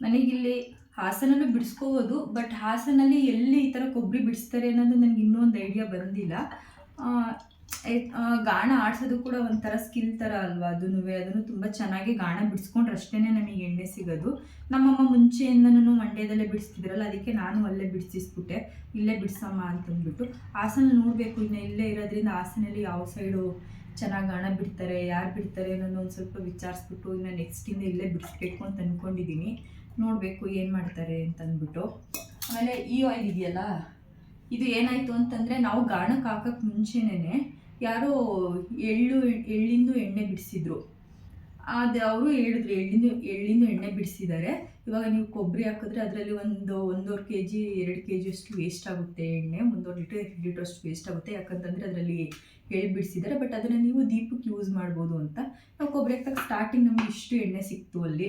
ನನಗಿಲ್ಲಿ ಹಾಸನಲ್ಲೂ ಬಿಡಿಸ್ಕೋಬೋದು ಬಟ್ ಹಾಸನಲ್ಲಿ ಎಲ್ಲಿ ಈ ಥರ ಕೊಬ್ಬರಿ ಬಿಡಿಸ್ತಾರೆ ಅನ್ನೋದು ನನಗೆ ಇನ್ನೊಂದು ಐಡಿಯಾ ಬಂದಿಲ್ಲ. ಗಾಣ ಆಡ್ಸೋದು ಕೂಡ ಒಂಥರ ಸ್ಕಿಲ್ ಥರ ಅಲ್ವಾ ಅದನ್ನು ಅದನ್ನು ತುಂಬ ಚೆನ್ನಾಗಿ ಗಾಣ ಬಿಡಿಸ್ಕೊಂಡ್ರೆ ಅಷ್ಟೇ ನಮಗೆ ಎಣ್ಣೆ ಸಿಗೋದು. ನಮ್ಮಮ್ಮ ಮುಂಚೆಯಿಂದನೂ ಮಂಡ್ಯದಲ್ಲೇ ಬಿಡಿಸ್ತಿದ್ರಲ್ಲ, ಅದಕ್ಕೆ ನಾನು ಅಲ್ಲೇ ಬಿಡಿಸಿಸ್ಬಿಟ್ಟೆ. ಇಲ್ಲೇ ಬಿಡಿಸಮ್ಮ ಅಂತಂದ್ಬಿಟ್ಟು. ಹಾಸನ ನೋಡಬೇಕು, ಇನ್ನು ಇಲ್ಲೇ ಇರೋದ್ರಿಂದ ಹಾಸನಲ್ಲಿ ಯಾವ ಸೈಡು ಚೆನ್ನಾಗಿ ಗಾಣ ಬಿಡ್ತಾರೆ, ಯಾರು ಬಿಡ್ತಾರೆ ಅನ್ನೋದು ಒಂದು ಸ್ವಲ್ಪ ವಿಚಾರಿಸ್ಬಿಟ್ಟು ಇನ್ನು ನೆಕ್ಸ್ಟಿಂದ ಇಲ್ಲೇ ಬಿಡಿಸ್ಬೇಕು ಅಂತ ಅಂದ್ಕೊಂಡಿದ್ದೀನಿ ನೋಡಬೇಕು ಏನು ಮಾಡ್ತಾರೆ ಅಂತಂದ್ಬಿಟ್ಟು. ಆಮೇಲೆ ಈ ಆಯಿಲ್ ಇದೆಯಲ್ಲ, ಇದು ಏನಾಯಿತು ಅಂತಂದರೆ ನಾವು ಗಾಣಕ್ಕೆ ಹಾಕೋಕ್ಕೆ ಮುಂಚೆನೇ ಯಾರೋ ಎಳ್ಳು, ಎಳ್ಳಿಂದು ಎಣ್ಣೆ ಬಿಡಿಸಿದ್ರು. ಅದು ಅವರು ಹೇಳಿದ್ರು, ಎಳ್ಳಿಂದು ಎಳ್ಳಿಂದು ಎಣ್ಣೆ ಬಿಡಿಸಿದ್ದಾರೆ. ಇವಾಗ ನೀವು ಕೊಬ್ಬರಿ ಹಾಕಿದ್ರೆ ಅದರಲ್ಲಿ ಒಂದು ಒಂದೂವರೆ ಕೆ ಜಿ ಎರಡು ಕೆ ಜಿಯಷ್ಟು ವೇಸ್ಟ್ ಆಗುತ್ತೆ ಎಣ್ಣೆ, ಒಂದೂವರೆ ಲೀಟರ್ ಎರಡು ಲೀಟ್ರಷ್ಟು ವೇಸ್ಟ್ ಆಗುತ್ತೆ. ಯಾಕಂತಂದರೆ ಅದರಲ್ಲಿ ಎಳ್ಳು ಬಿಡಿಸಿದ್ದಾರೆ. ಬಟ್ ಅದನ್ನು ನೀವು ದೀಪಕ್ಕೆ ಯೂಸ್ ಮಾಡ್ಬೋದು ಅಂತ ನಾವು ಕೊಬ್ಬರಿ ಹಾಕ್ದಾಗ ಸ್ಟಾರ್ಟಿಂಗ್ ನಮಗೆ ಇಷ್ಟು ಎಣ್ಣೆ ಸಿಕ್ತು ಅಲ್ಲಿ.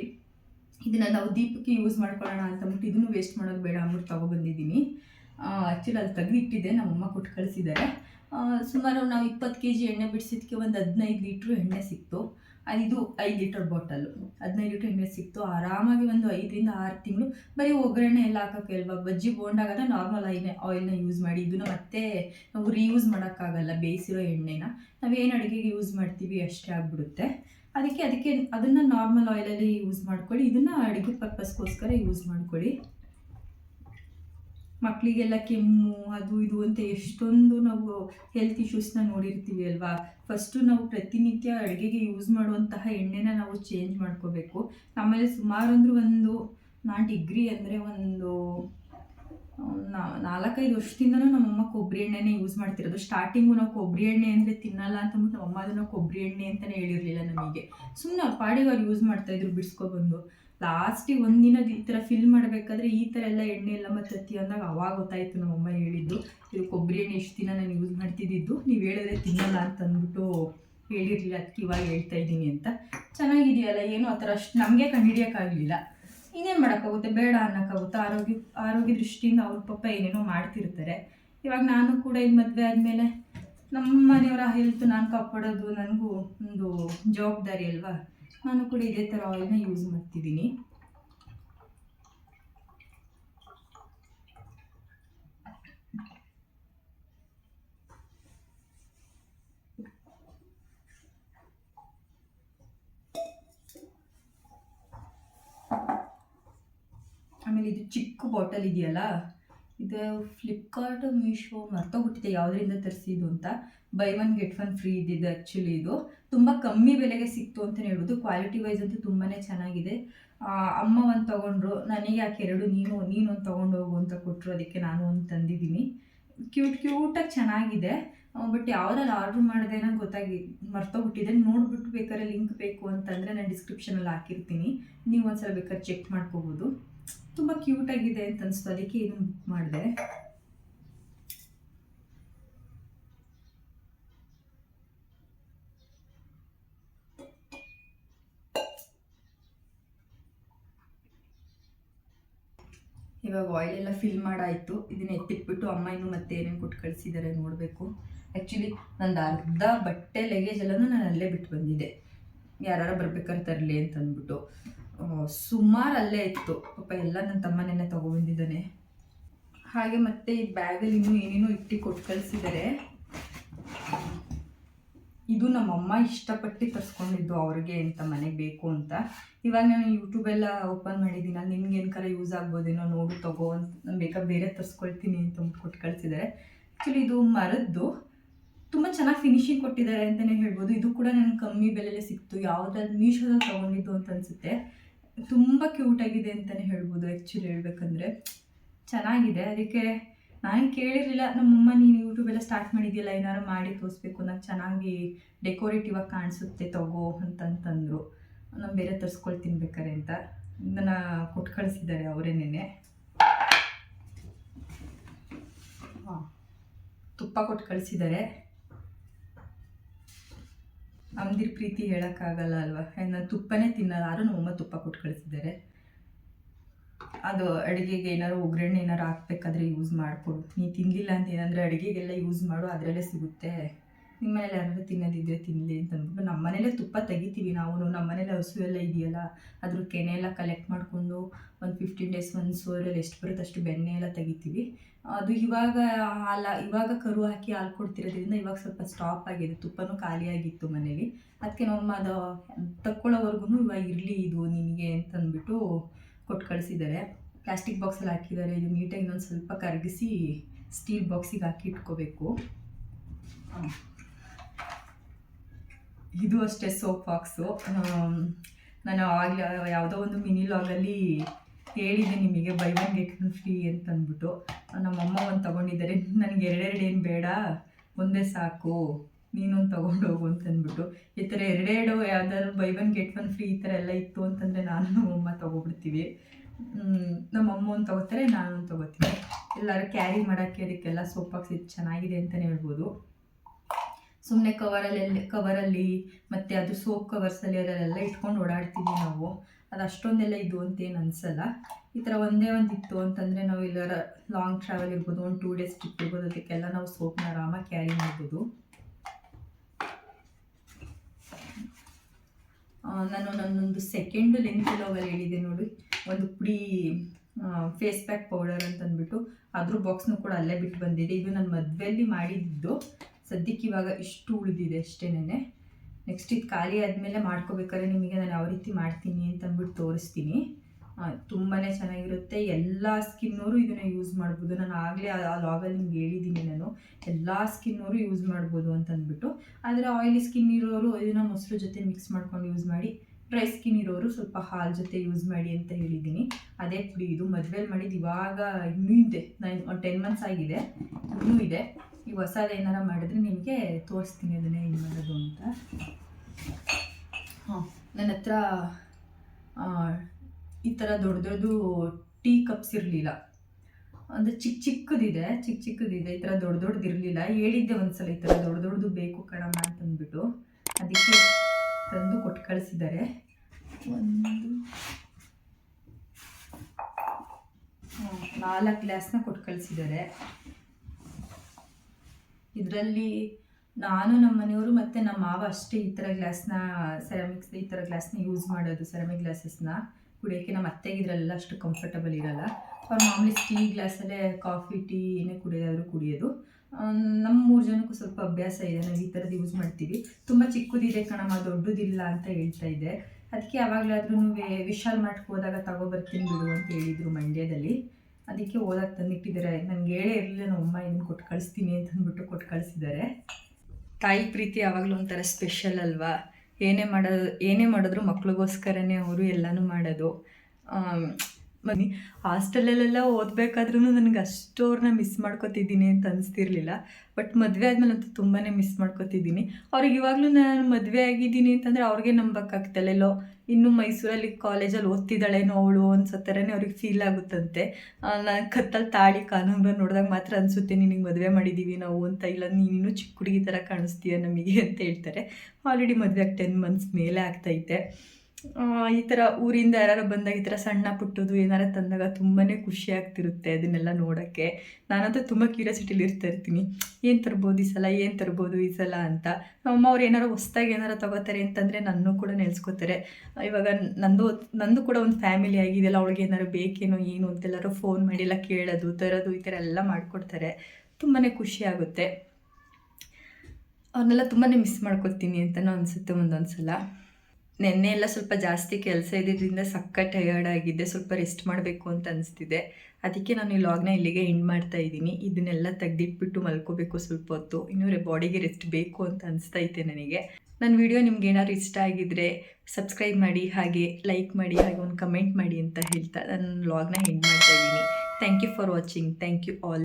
ಇದನ್ನು ನಾವು ದೀಪಕ್ಕೆ ಯೂಸ್ ಮಾಡ್ಕೊಳ್ಳೋಣ ಅಂತ ಅಂದ್ಬಿಟ್ಟು ಇದನ್ನು ವೇಸ್ಟ್ ಮಾಡೋದು ಬೇಡ ಅಂದ್ಬಿಟ್ಟು ತೊಗೊಬಂದಿದ್ದೀನಿ ಆ್ಯಕ್ಚುಲಿ ಅದು ತೆಗೆದಿಟ್ಟಿದೆ ನಮ್ಮಮ್ಮ ಕೊಟ್ಟು ಕಳಿಸಿದ್ದಾರೆ. ಸುಮಾರು ನಾವು ಇಪ್ಪತ್ತು ಕೆ ಜಿ ಎಣ್ಣೆ ಬಿಡಿಸಿದ್ಕೆ ಒಂದು ಹದಿನೈದು ಲೀಟ್ರ್ ಎಣ್ಣೆ ಸಿಕ್ತು. ಇದು ಐದು ಲೀಟರ್ ಬಾಟಲು. ಹದಿನೈದು ಲೀಟರ್ ಎಣ್ಣೆ ಸಿಕ್ತು. ಆರಾಮಾಗಿ ಒಂದು ಐದರಿಂದ ಆರು ತಿಂಗಳು ಬರೀ ಒಗ್ಗರಣೆ ಎಲ್ಲ ಹಾಕೋಕ್ಕೆ ಅಲ್ವಾ? ಬಜ್ಜಿ ಬೋಂಡಾಗದ ನಾರ್ಮಲ್ ಐನೆ ಆಯಿಲ್ನ ಯೂಸ್ ಮಾಡಿ ಇದನ್ನು ಮತ್ತೆ ನಾವು ರೀಯೂಸ್ ಮಾಡೋಕ್ಕಾಗಲ್ಲ ಬೇಯಿಸಿರೋ ಎಣ್ಣೆನ. ನಾವೇನು ಅಡುಗೆಗೆ ಯೂಸ್ ಮಾಡ್ತೀವಿ ಅಷ್ಟೇ ಆಗಿಬಿಡುತ್ತೆ. ಅದಕ್ಕೆ ಅದಕ್ಕೆ ಅದನ್ನು ನಾರ್ಮಲ್ ಆಯಿಲಲ್ಲಿ ಯೂಸ್ ಮಾಡ್ಕೊಳ್ಳಿ. ಇದನ್ನು ಅಡುಗೆ ಪರ್ಪಸ್ಗೋಸ್ಕರ ಯೂಸ್ ಮಾಡ್ಕೊಳ್ಳಿ. ಮಕ್ಕಳಿಗೆಲ್ಲ ಕೆಮ್ಮು, ಅದು ಇದು ಅಂತ ಎಷ್ಟೊಂದು ನಾವು ಹೆಲ್ತ್ ಇಶ್ಯೂಸ್ನ ನೋಡಿರ್ತೀವಿ ಅಲ್ವಾ? ಫಸ್ಟು ನಾವು ಪ್ರತಿನಿತ್ಯ ಅಡುಗೆಗೆ ಯೂಸ್ ಮಾಡುವಂತಹ ಎಣ್ಣೆನ ನಾವು ಚೇಂಜ್ ಮಾಡ್ಕೋಬೇಕು. ಆಮೇಲೆ ಸುಮಾರು ಅಂದ್ರೆ ಒಂದು, ನಾನು ಡಿಗ್ರಿ ಅಂದರೆ ಒಂದು ನಾಲ್ಕೈದು ವರ್ಷದಿಂದನೂ ನಮ್ಮಮ್ಮ ಕೊಬ್ಬರಿ ಎಣ್ಣೆನೇ ಯೂಸ್ ಮಾಡ್ತಿರೋದು. ಸ್ಟಾರ್ಟಿಂಗು ನಾವು ಕೊಬ್ಬರಿ ಎಣ್ಣೆ ಅಂದರೆ ತಿನ್ನಲ್ಲ ಅಂತಂದ್ಬಿಟ್ಟು ನಮ್ಮಮ್ಮ ಅದನ್ನು ಕೊಬ್ಬರಿ ಎಣ್ಣೆ ಅಂತಲೇ ಹೇಳಿರಲಿಲ್ಲ ನಮಗೆ. ಸುಮ್ಮನೆ ಅವ್ರ ಪಾಡಿಗೆ ಅವ್ರು ಯೂಸ್ ಮಾಡ್ತಾಯಿದ್ರು ಬಿಡಿಸ್ಕೊಬಂದು ಲಾಸ್ಟಿಗೆ ಒಂದಿನದ ಈ ಥರ ಫಿಲ್ ಮಾಡಬೇಕಾದ್ರೆ ಈ ಥರ ಎಲ್ಲ ಎಣ್ಣೆ ಎಲ್ಲ ಮತ್ತೆ ಅಂದಾಗ ಅವಾಗ ಗೊತ್ತಾಯಿತು ನಮ್ಮಮ್ಮ ಹೇಳಿದ್ದು. ಇದು ಕೊಬ್ಬರಿ ಎಣ್ಣೆ ಇಷ್ಟು ದಿನ ನಾನು ಯೂಸ್ ಮಾಡ್ತಿದ್ದಿದ್ದು. ನೀವು ಹೇಳಿದ್ರೆ ತಿನ್ನಲ್ಲ ಅಂತ ಅಂದ್ಬಿಟ್ಟು ಹೇಳಿರಲಿಲ್ಲ. ಅದಕ್ಕೆ ಇವಾಗ ಹೇಳ್ತಾ ಇದ್ದೀನಿ ಅಂತ. ಚೆನ್ನಾಗಿದೆಯಲ್ಲ, ಏನು ಆ ಥರ ಅಷ್ಟು ನಮಗೆ ಕಂಡುಹಿಡಿಯೋಕ್ಕಾಗಲಿಲ್ಲ ಇನ್ನೇನು ಮಾಡೋಕ್ಕಾಗುತ್ತೆ? ಬೇಡ ಅನ್ನೋಕ್ಕಾಗುತ್ತೆ? ಆರೋಗ್ಯ ಆರೋಗ್ಯ ದೃಷ್ಟಿಯಿಂದ ಅವ್ರ ಪಾಪ ಏನೇನೋ ಮಾಡ್ತಿರ್ತಾರೆ. ಇವಾಗ ನಾನು ಕೂಡ ಇದು ಮದುವೆ ಆದಮೇಲೆ ನಮ್ಮ ಮನೆಯವರ ಹೆಲ್ತ್ ನಾನು ಕಾಪಾಡೋದು, ನನಗೂ ಒಂದು ಜವಾಬ್ದಾರಿ ಅಲ್ವಾ? ನಾನು ಕೂಡ ಇದೇ ಥರ ಆಯಿಲ್ನ ಯೂಸ್ ಮಾಡ್ತಿದ್ದೀನಿ. ಆಮೇಲೆ ಇದು ಚಿಕ್ಕ ಬಾಟಲ್ ಇದೆಯಲ್ಲ, ಇದು ಫ್ಲಿಪ್ಕಾರ್ಟ್ ಮೀಶೋ ಮರ್ತೋಗ್ಬಿಟ್ಟಿದೆ, ಯಾವುದರಿಂದ ತರಿಸಿದ್ದು ಅಂತ. Buy one get one free ಇದ್ದಿದ್ದು ಆ್ಯಕ್ಚುಲಿ ಇದು. ತುಂಬ ಕಮ್ಮಿ ಬೆಲೆಗೆ ಸಿಕ್ತು ಅಂತ ಹೇಳ್ಬೋದು. ಕ್ವಾಲಿಟಿ ವೈಸ್ ಅಂತೂ ತುಂಬಾ ಚೆನ್ನಾಗಿದೆ. ಅಮ್ಮ ಒಂದು ತೊಗೊಂಡ್ರು, ನನಗೆ ಯಾಕೆ ಎರಡು, ನೀನು ನೀನು ಒಂದು ತೊಗೊಂಡು ಹೋಗು ಅಂತ ಕೊಟ್ಟರು ಅದಕ್ಕೆ ನಾನು ಒಂದು ತಂದಿದ್ದೀನಿ. ಕ್ಯೂಟ್ ಕ್ಯೂಟಾಗಿ ಚೆನ್ನಾಗಿದೆ. ಬಟ್ ಯಾವುದ್ರಲ್ಲಿ ಆರ್ಡ್ರ್ ಮಾಡಿದೆ ನಂಗೆ ಗೊತ್ತಾಗಿ, ಮರ್ತೋಗ್ಬಿಟ್ಟಿದೆ. ನೋಡ್ಬಿಟ್ಟು ಬೇಕಾದ್ರೆ ಲಿಂಕ್ ಬೇಕು ಅಂತಂದರೆ ನಾನು ಡಿಸ್ಕ್ರಿಪ್ಷನಲ್ಲಿ ಹಾಕಿರ್ತೀನಿ. ನೀವು ಒಂದ್ಸಲ ಬೇಕಾದ್ರೆ ಚೆಕ್ ಮಾಡ್ಕೋಬೋದು. ತುಂಬ ಕ್ಯೂಟಾಗಿದೆ ಅಂತ ಅನಿಸ್ತು. ಅದಕ್ಕೆ ಇದನ್ನು ಬುಕ್ ಮಾಡಿದೆ. ಇವಾಗ ಆಯಿಲ್ ಎಲ್ಲ ಫಿಲ್ ಮಾಡಾಯಿತು. ಇದನ್ನ ಎತ್ತಿಟ್ಬಿಟ್ಟು ಅಮ್ಮ ಇನ್ನು ಮತ್ತೆ ಏನೇನು ಕೊಟ್ಟು ಕಳಿಸಿದ್ದಾರೆ ನೋಡಬೇಕು. ಆ್ಯಕ್ಚುಲಿ ನಂದು ಅರ್ಧ ಬಟ್ಟೆ ಲಗೇಜ್ ಎಲ್ಲನೂ ನಾನು ಅಲ್ಲೇ ಬಿಟ್ಟು ಬಂದಿದ್ದೆ. ಯಾರು ಬರ್ಬೇಕಾದ್ರೆ ತರಲಿ ಅಂತ ಅಂದ್ಬಿಟ್ಟು ಸುಮಾರು ಅಲ್ಲೇ ಇತ್ತು. ಪಾಪ ಎಲ್ಲ ನನ್ನ ತಮ್ಮನೇ ತೊಗೊಬಂದಿದ್ದಾನೆ. ಹಾಗೆ ಮತ್ತೆ ಈ ಬ್ಯಾಗಲ್ಲಿ ಇನ್ನೂ ಏನೇನೋ ಇಟ್ಟು ಕೊಟ್ಟು ಕಳಿಸಿದ್ದಾರೆ ಇದು ನಮ್ಮಮ್ಮ ಇಷ್ಟಪಟ್ಟು ತರಿಸ್ಕೊಂಡಿದ್ದು ಅವ್ರಿಗೆ ಅಂತ ಮನೆಗೆ ಬೇಕು ಅಂತ. ಇವಾಗ ನಾನು ಯೂಟ್ಯೂಬೆಲ್ಲ ಓಪನ್ ಮಾಡಿದ್ದೀನಿ ಅಲ್ಲಿ ನಿಮ್ಗೆ ಏನಕ್ಕಾರ ಯೂಸ್ ಆಗ್ಬೋದೇನೋ ನೋಡು, ತಗೋ ಅಂತ. ನಾನು ಬೇಕಾದ್ರೆ ಬೇರೆ ತರಿಸ್ಕೊಳ್ತೀನಿ ಅಂತ ಕೊಟ್ಟು ಕಳಿಸಿದ್ದಾರೆ ಆ್ಯಕ್ಚುಲಿ ಇದು ಮರದ್ದು. ತುಂಬ ಚೆನ್ನಾಗಿ ಫಿನಿಶಿಂಗ್ ಕೊಟ್ಟಿದ್ದಾರೆ ಅಂತಲೇ ಹೇಳ್ಬೋದು. ಇದು ಕೂಡ ನನಗೆ ಕಮ್ಮಿ ಬೆಲೆಯಲ್ಲೇ ಸಿಕ್ತು. ಯಾವುದಾದ್ರು ಮೀಶೋದಲ್ಲಿ ತೊಗೊಂಡಿದ್ದು ಅಂತ ಅನಿಸುತ್ತೆ. ತುಂಬ ಕ್ಯೂಟಾಗಿದೆ ಅಂತಲೇ ಹೇಳ್ಬೋದು. ಆ್ಯಕ್ಚುಲಿ ಹೇಳ್ಬೇಕಂದ್ರೆ ಚೆನ್ನಾಗಿದೆ. ಅದಕ್ಕೆ ನಾನು ಕೇಳಿರಲಿಲ್ಲ, ನಮ್ಮಮ್ಮ, ನೀನು ಯೂಟ್ಯೂಬ್ ಎಲ್ಲ ಸ್ಟಾರ್ಟ್ ಮಾಡಿದೆಯಲ್ಲ ಏನಾರು ಮಾಡಿ ತೋರಿಸ್ಬೇಕು, ನಂಗೆ ಚೆನ್ನಾಗಿ ಡೆಕೋರೇಟಿವ್ ಆಗಿ ಕಾಣಿಸುತ್ತೆ ತಗೋ ಅಂತಂತಂದರು. ನಾನು ಬೇರೆ ತರಿಸ್ಕೊಳ್ ತಿನ್ಬೇಕಾರೆ ಅಂತ. ನನ್ನ ಕೊಟ್ಟು ಕಳಿಸಿದ್ದಾರೆ ಅವರೇನೇನೆ ಹಾಂ, ತುಪ್ಪ ಕೊಟ್ಟು ಕಳಿಸಿದ್ದಾರೆ. ಅಮ್ದಿರ್ ಪ್ರೀತಿ ಹೇಳೋಕ್ಕಾಗಲ್ಲ ಅಲ್ವಾ? ನಾನು ತುಪ್ಪನೇ ತಿನ್ನಲ್ಲ. ಆದ್ರೂ ನಮ್ಮಮ್ಮ ತುಪ್ಪ ಕೊಟ್ಟು ಕಳಿಸಿದ್ದಾರೆ. ಅದು ಅಡುಗೆಗೆ ಏನಾದ್ರು ಒಗ್ಗರಣೆ ಏನಾದ್ರು ಹಾಕ್ಬೇಕಾದ್ರೆ ಯೂಸ್ ಮಾಡಿಕೊಡು. ನೀ ತಿಂದಿಲ್ಲ ಅಂತ ಏನಂದರೆ ಅಡುಗೆಗೆಲ್ಲ ಯೂಸ್ ಮಾಡು. ಅದರಲ್ಲೇ ಸಿಗುತ್ತೆ. ನಿಮ್ಮ ಮನೇಲಿ ತಿನ್ನೋದಿದ್ರೆ ತಿನ್ನಲಿ ಅಂತ ಅಂದ್ಬಿಟ್ಟು ನಮ್ಮ ಮನೇಲೇ ತುಪ್ಪ ತೆಗಿತೀವಿ ನಾವು ನಮ್ಮ ಮನೇಲಿ ಹಸು ಎಲ್ಲ ಇದೆಯಲ್ಲ, ಅದ್ರ ಕೆನೆ ಎಲ್ಲ ಕಲೆಕ್ಟ್ ಮಾಡಿಕೊಂಡು ಒಂದು ಫಿಫ್ಟೀನ್ ಡೇಸ್ ಒಂದು ಸೋರಲ್ಲಿ ಎಷ್ಟು ಬರುತ್ತೆ ಅಷ್ಟು ಬೆಣ್ಣೆ ಎಲ್ಲ ತೆಗಿತೀವಿ. ಅದು ಇವಾಗ ಹಾಲು, ಇವಾಗ ಕರು ಹಾಕಿ ಹಾಲು ಕೊಡ್ತಿರೋದ್ರಿಂದ ಇವಾಗ ಸ್ವಲ್ಪ ಸ್ಟಾಪ್ ಆಗಿದೆ, ತುಪ್ಪನೂ ಖಾಲಿಯಾಗಿತ್ತು ಮನೇಲಿ. ಅದಕ್ಕೆ ನಮ್ಮ ಅದು ತಕ್ಕೊಳ್ಳೋವರೆಗೂ ಇವಾಗ ಇರಲಿ ಇದು ನಿಮಗೆ ಅಂತಂದ್ಬಿಟ್ಟು ಕೊಟ್ಟು ಕಳಿಸಿದ್ದಾರೆ. ಪ್ಲಾಸ್ಟಿಕ್ ಬಾಕ್ಸಲ್ಲಿ ಹಾಕಿದ್ದಾರೆ, ಇದು ನೀಟಾಗಿ ಇನ್ನೊಂದು ಸ್ವಲ್ಪ ಕರಗಿಸಿ ಸ್ಟೀಲ್ ಬಾಕ್ಸಿಗೆ ಹಾಕಿ ಇಟ್ಕೋಬೇಕು. ಇದು ಅಷ್ಟೇ ಸೋಪ್ ಬಾಕ್ಸು ನಾನು ಆಗ್ಲಿ ಯಾವುದೋ ಒಂದು ಮಿನಿ ಲಾಗಲ್ಲಿ ಹೇಳಿದೆ ನಿಮಗೆ buy one get one free ಅಂತ ಅಂದ್ಬಿಟ್ಟು. ನಮ್ಮಮ್ಮ ಒಂದು ತೊಗೊಂಡಿದ್ದಾರೆ. ನನಗೆ ಎರಡೆರಡು ಏನು ಬೇಡ, ಒಂದೇ ಸಾಕು ನೀನೊಂದು ತೊಗೊಂಡು ಹೋಗು ಅಂತ ಅಂದ್ಬಿಟ್ಟು. ಈ ಥರ ಎರಡೆರಡು ಯಾವ್ದಾದ್ರು buy one get one free ಈ ಥರ ಎಲ್ಲ ಇತ್ತು ಅಂತಂದರೆ ನಾನು ನಮ್ಮಮ್ಮ ತೊಗೊಬಿಡ್ತೀವಿ. ನಮ್ಮ ಅಮ್ಮ ಒಂದು ತೊಗೋತಾರೆ, ನಾನು ಒಂದು ತೊಗೋತೀನಿ. ಎಲ್ಲರೂ ಕ್ಯಾರಿ ಮಾಡೋಕ್ಕೆ ಅದಕ್ಕೆಲ್ಲ ಸೋಪ್ ಇದು ಚೆನ್ನಾಗಿದೆ ಅಂತಲೇ ಹೇಳ್ಬೋದು. ಸುಮ್ಮನೆ ಕವರಲ್ಲಿ ಕವರಲ್ಲಿ ಮತ್ತು ಅದು ಸೋಪ್ ಕವರ್ಸಲ್ಲಿ ಅದರಲ್ಲೆಲ್ಲ ಇಟ್ಕೊಂಡು ಓಡಾಡ್ತೀವಿ ನಾವು. ಅದು ಅಷ್ಟೊಂದೆಲ್ಲ ಇದು ಅಂತೇನು ಅನಿಸಲ್ಲ. ಈ ಥರ ಒಂದೇ ಒಂದು ಇತ್ತು ಅಂತಂದರೆ ನಾವು ಇಲ್ಲಾರ ಲಾಂಗ್ ಟ್ರಾವೆಲ್ ಇರ್ಬೋದು, ಒಂದು ಟೂ ಡೇಸ್ ಟ್ರಿಪ್ ಇರ್ಬೋದು, ಅದಕ್ಕೆಲ್ಲ ನಾವು ಸೋಪ್ನ ಆರಾಮಾಗಿ ಕ್ಯಾರಿ ಮಾಡ್ಬೋದು. ನಾನು ನನ್ನೊಂದು ಸೆಕೆಂಡ್ ಲೆಂತ್ ಲಾಗಲ್ಲಿ ಹೇಳಿದೆ ನೋಡಿ. ಒಂದು ಪುಡಿ ಫೇಸ್ ಪ್ಯಾಕ್ ಪೌಡರ್ ಅಂತಂದ್ಬಿಟ್ಟು. ಅದ್ರ ಬಾಕ್ಸ್ನೂ ಕೂಡ ಅಲ್ಲೇ ಬಿಟ್ಟು ಬಂದಿದೆ. ಇದು ನಾನು ಮದುವೆಯಲ್ಲಿ ಮಾಡಿದ್ದು. ಸದ್ಯಕ್ಕೆ ಇವಾಗ ಇಷ್ಟು ಉಳಿದಿದೆ ಅಷ್ಟೇನೆ. ನೆಕ್ಸ್ಟ್ ಇದು ಖಾಲಿ ಆದಮೇಲೆ ಮಾಡ್ಕೋಬೇಕಾದ್ರೆ ನಿಮಗೆ ನಾನು ಯಾವ ರೀತಿ ಮಾಡ್ತೀನಿ ಅಂತ ಅಂದ್ಬಿಟ್ಟು ತೋರಿಸ್ತೀನಿ ತುಂಬಾ ಚೆನ್ನಾಗಿರುತ್ತೆ. ಎಲ್ಲ ಸ್ಕಿನ್ನವರು ಇದನ್ನು ಯೂಸ್ ಮಾಡ್ಬೋದು. ನಾನು ಆಗಲೇ ಆ ಲಾಗಲ್ಲಿ ನಿಮ್ಗೆ ಹೇಳಿದ್ದೀನಿ ನಾನು. ಎಲ್ಲ ಸ್ಕಿನ್ನವರು ಯೂಸ್ ಮಾಡ್ಬೋದು ಅಂತ ಅಂದ್ಬಿಟ್ಟು ಆದರೆ ಆಯಿಲಿ ಸ್ಕಿನ್ ಇರೋರು ಇದನ್ನು ಮೊಸರು ಜೊತೆ ಮಿಕ್ಸ್ ಮಾಡ್ಕೊಂಡು ಯೂಸ್ ಮಾಡಿ ಡ್ರೈ ಸ್ಕಿನ್ ಇರೋರು ಸ್ವಲ್ಪ ಹಾಲು ಜೊತೆ ಯೂಸ್ ಮಾಡಿ ಅಂತ ಹೇಳಿದ್ದೀನಿ. ಅದೇ ಪುಡಿ ಇದು ಮದುವೆಲಿ ಮಾಡಿದ್ದು ಇವಾಗ ಇನ್ನೂ ಇದೆ. ನೈನ್ ಒಂದು ಟೆನ್ ಮಂತ್ಸ್ ಆಗಿದೆ. ಇನ್ನೂ ಇದೆ. ಈ ಹೊಸದು ಏನಾರ ಮಾಡಿದ್ರೆ ನಿಮಗೆ ತೋರಿಸ್ತೀನಿ ಅದನ್ನೇ ಏನು ಮಾಡೋದು ಅಂತ. ಹಾಂ, ನನ್ನ ಹತ್ರ ಈ ಥರ ದೊಡ್ಡ ದೊಡ್ಡದು ಟೀ ಕಪ್ಸ್ ಇರಲಿಲ್ಲ. ಅಂದರೆ ಚಿಕ್ಕ ಚಿಕ್ಕದಿದೆ ಚಿಕ್ಕ ಚಿಕ್ಕದಿದೆ, ಈ ಥರ ದೊಡ್ಡ ದೊಡ್ಡದು ಇರಲಿಲ್ಲ. ಹೇಳಿದ್ದೆ ಒಂದ್ಸಲ ಈ ಥರ ದೊಡ್ಡ ದೊಡ್ಡದು ಬೇಕು ಕಣಮ್ಮ ಅಂತಂದ್ಬಿಟ್ಟು ಅದಕ್ಕೆ ತಂದು ಕೊಟ್ಟು ಕಳಿಸಿದ್ದಾರೆ. ಒಂದು ನಾಲ್ಕು ಗ್ಲಾಸ್ನ ಕೊಟ್ಟು ಕಳಿಸಿದ್ದಾರೆ. ಇದರಲ್ಲಿ ನಾನು ನಮ್ಮ ಮನೆಯವರು ಮತ್ತು ನಮ್ಮ ಮಾವ ಅಷ್ಟೇ ಈ ಥರ ಗ್ಲಾಸ್ನ ಸೆರಾಮಿಕ್ಸ್ ಈ ಥರ ಗ್ಲಾಸ್ನ ಯೂಸ್ ಮಾಡೋದು ಸೆರಾಮಿಕ್ ಗ್ಲಾಸಸ್ನ ಕುಡಿಯೋಕ್ಕೆ ನಮ್ಮ ಅತ್ತೆಗೆ ಇದರಲ್ಲ ಅಷ್ಟು ಕಂಫರ್ಟಬಲ್ ಇರಲ್ಲ. ಅವ್ರು ಮಾಮೂಲಿ ಸ್ಟೀಲ್ ಗ್ಲಾಸಲ್ಲೇ ಕಾಫಿ ಟೀ ಏನೇ ಕುಡಿಯೋದಾದರೂ ಕುಡಿಯೋದು. ನಮ್ಮ ಮೂರು ಜನಕ್ಕೂ ಸ್ವಲ್ಪ ಅಭ್ಯಾಸ ಇದೆ, ನಾವು ಈ ಥರದ್ದು ಯೂಸ್ ಮಾಡ್ತೀವಿ. ತುಂಬ ಚಿಕ್ಕದಿದೆ ಕಣಮ್ಮ, ದೊಡ್ಡದಿಲ್ಲ ಅಂತ ಹೇಳ್ತಾ ಇದ್ದೆ ಅದಕ್ಕೆ ಯಾವಾಗಲಾದ್ರೂ ವಿಶಾಲ್ ಮಾರ್ಟ್ಗೆ ಹೋದಾಗ ತಗೊಬರ್ತೀನಿ ಬಿಡು ಅಂತ ಹೇಳಿದರು ಮಂಡ್ಯದಲ್ಲಿ. ಅದಕ್ಕೆ ಓದಕ್ಕೆ ತಂದಿಟ್ಟಿದ್ದಾರೆ. ನನಗೆ ಹೇಳೇ ಇರಲಿಲ್ಲ ನಮ್ಮ ಅಮ್ಮ ಇದನ್ನು ಕೊಟ್ಟು ಕಳಿಸ್ತೀನಿ ಅಂತ ಅಂದ್ಬಿಟ್ಟು ಕೊಟ್ಟು ಕಳಿಸಿದ್ದಾರೆ. ತಾಯಿ ಪ್ರೀತಿ ಯಾವಾಗಲೂ ಒಂಥರ ಸ್ಪೆಷಲ್ ಅಲ್ವಾ? ಏನೇ ಮಾಡೋದು, ಏನೇ ಮಾಡಿದ್ರು ಮಕ್ಳಿಗೋಸ್ಕರನೇ ಅವರು ಎಲ್ಲನೂ ಮಾಡೋದು. ಮನಿ. ಹಾಸ್ಟೆಲಲ್ಲೆಲ್ಲ ಓದಬೇಕಾದ್ರೂ ನನಗೆ ಅಷ್ಟು ಅವ್ರನ್ನ ಮಿಸ್ ಮಾಡ್ಕೊತಿದ್ದೀನಿ ಅಂತ ಅನಿಸ್ತಿರ್ಲಿಲ್ಲ. ಬಟ್ ಮದುವೆ ಆದಮೇಲೆ ಅಂತೂ ತುಂಬಾ ಮಿಸ್ ಮಾಡ್ಕೊತಿದ್ದೀನಿ. ಅವ್ರಿಗೆ ಇವಾಗಲೂ ನಾನು ಮದುವೆ ಆಗಿದ್ದೀನಿ ಅಂತಂದರೆ ಅವ್ರಿಗೆ ನಂಬಕ್ಕಾಗ್ತಲ್ಲೆಲ್ಲೋ ಇನ್ನು ಮೈಸೂರಲ್ಲಿ ಕಾಲೇಜಲ್ಲಿ ಓದ್ತಿದ್ದಾಳೇನೋ ಅವಳು ಅನ್ಸೋ ಥರನೇ ಅವ್ರಿಗೆ ಫೀಲ್ ಆಗುತ್ತಂತೆ. ನಾನು ಕತ್ತಲ್ಲಿ ತಾಳಿ ಕಾನೂನು ನೋಡಿದಾಗ ಮಾತ್ರ ಅನಿಸುತ್ತೆ ನಿನಗೆ ಮದುವೆ ಮಾಡಿದ್ದೀವಿ ನಾವು ಅಂತ. ಇಲ್ಲ, ನೀನು ಚಿಕ್ಕ ಹುಡುಗಿ ಥರ ಕಾಣಿಸ್ತೀಯ ನಮಗೆ ಅಂತ ಹೇಳ್ತಾರೆ. ಆಲ್ರೆಡಿ ಮದುವೆ ಆಗಿ ಟೆನ್ ಮಂತ್ಸ್ ಮೇಲೆ ಆಗ್ತೈತೆ. ಈ ಥರ ಊರಿಂದ ಯಾರು ಬಂದಾಗ ಈ ಥರ ಸಣ್ಣ ಪುಟ್ಟದು ಏನಾರ ತಂದಾಗ ತುಂಬಾ ಖುಷಿ ಆಗ್ತಿರುತ್ತೆ ಅದನ್ನೆಲ್ಲ ನೋಡೋಕ್ಕೆ. ನಾನಂತೂ ತುಂಬ ಕ್ಯೂರಿಯಾಸಿಟಿಲಿ ಇರ್ತಾ ಇರ್ತೀನಿ. ಏನು ತರ್ಬೋದು ಈ ಸಲ, ಏನು ತರ್ಬೋದು ಈ ಸಲ ಅಂತ. ನಮ್ಮಮ್ಮ ಅವ್ರು ಏನಾರು ಹೊಸ್ದಾಗಿ ಏನಾರು ತಗೋತಾರೆ ಅಂತಂದರೆ ನನ್ನೂ ಕೂಡ ನೆಲೆಸ್ಕೋತಾರೆ ಇವಾಗ ನಂದು ನಂದು ಕೂಡ ಒಂದು ಫ್ಯಾಮಿಲಿ ಆಗಿದೆಯಲ್ಲ ಅವಳಿಗೆ ಏನಾರು ಬೇಕೇನೋ, ಏನು ಅಂತೆಲ್ಲರೂ ಫೋನ್ ಮಾಡಿ ಎಲ್ಲ ಕೇಳೋದು, ತರೋದು ಈ ಥರ ಎಲ್ಲ ಮಾಡಿಕೊಡ್ತಾರೆ. ತುಂಬಾ ಖುಷಿ ಆಗುತ್ತೆ. ಅವ್ರನ್ನೆಲ್ಲ ತುಂಬಾ ಮಿಸ್ ಮಾಡ್ಕೊತೀನಿ ಅಂತಲೂ ಅನಿಸುತ್ತೆ ಒಂದೊಂದು ಸಲ ನೆನ್ನೆ ಎಲ್ಲ ಸ್ವಲ್ಪ ಜಾಸ್ತಿ ಕೆಲಸ ಇದ್ದಿದ್ದರಿಂದ ಸಕ್ಕ ಟಯರ್ಡ್ ಆಗಿದ್ದೆ, ಸ್ವಲ್ಪ ರೆಸ್ಟ್ ಮಾಡಬೇಕು ಅಂತ ಅನಿಸ್ತಿದೆ. ಅದಕ್ಕೆ ನಾನು ಈ ಲಾಗ್ನ ಇಲ್ಲಿಗೆ ಎಂಡ್ ಮಾಡ್ತಾ ಇದ್ದೀನಿ. ಇದನ್ನೆಲ್ಲ ತೆಗೆದಿಟ್ಬಿಟ್ಟು ಮಲ್ಕೋಬೇಕು ಸ್ವಲ್ಪ ಹೊತ್ತು. ಇನ್ನೂ ಬಾಡಿಗೆ ರೆಸ್ಟ್ ಬೇಕು ಅಂತ ಅನಿಸ್ತೈತೆ ನನಗೆ. ನನ್ನ ವಿಡಿಯೋ ನಿಮ್ಗೆ ಏನಾದ್ರು ಇಷ್ಟ ಆಗಿದ್ರೆ ಸಬ್ಸ್ಕ್ರೈಬ್ ಮಾಡಿ, ಹಾಗೆ ಲೈಕ್ ಮಾಡಿ, ಹಾಗೆ ಒಂದು ಕಮೆಂಟ್ ಮಾಡಿ ಅಂತ ಹೇಳ್ತಾ ನಾನು ಲಾಗ್ನ ಎಂಡ್ ಮಾಡ್ತಾ ಇದ್ದೀನಿ. Thank you for watching thank you all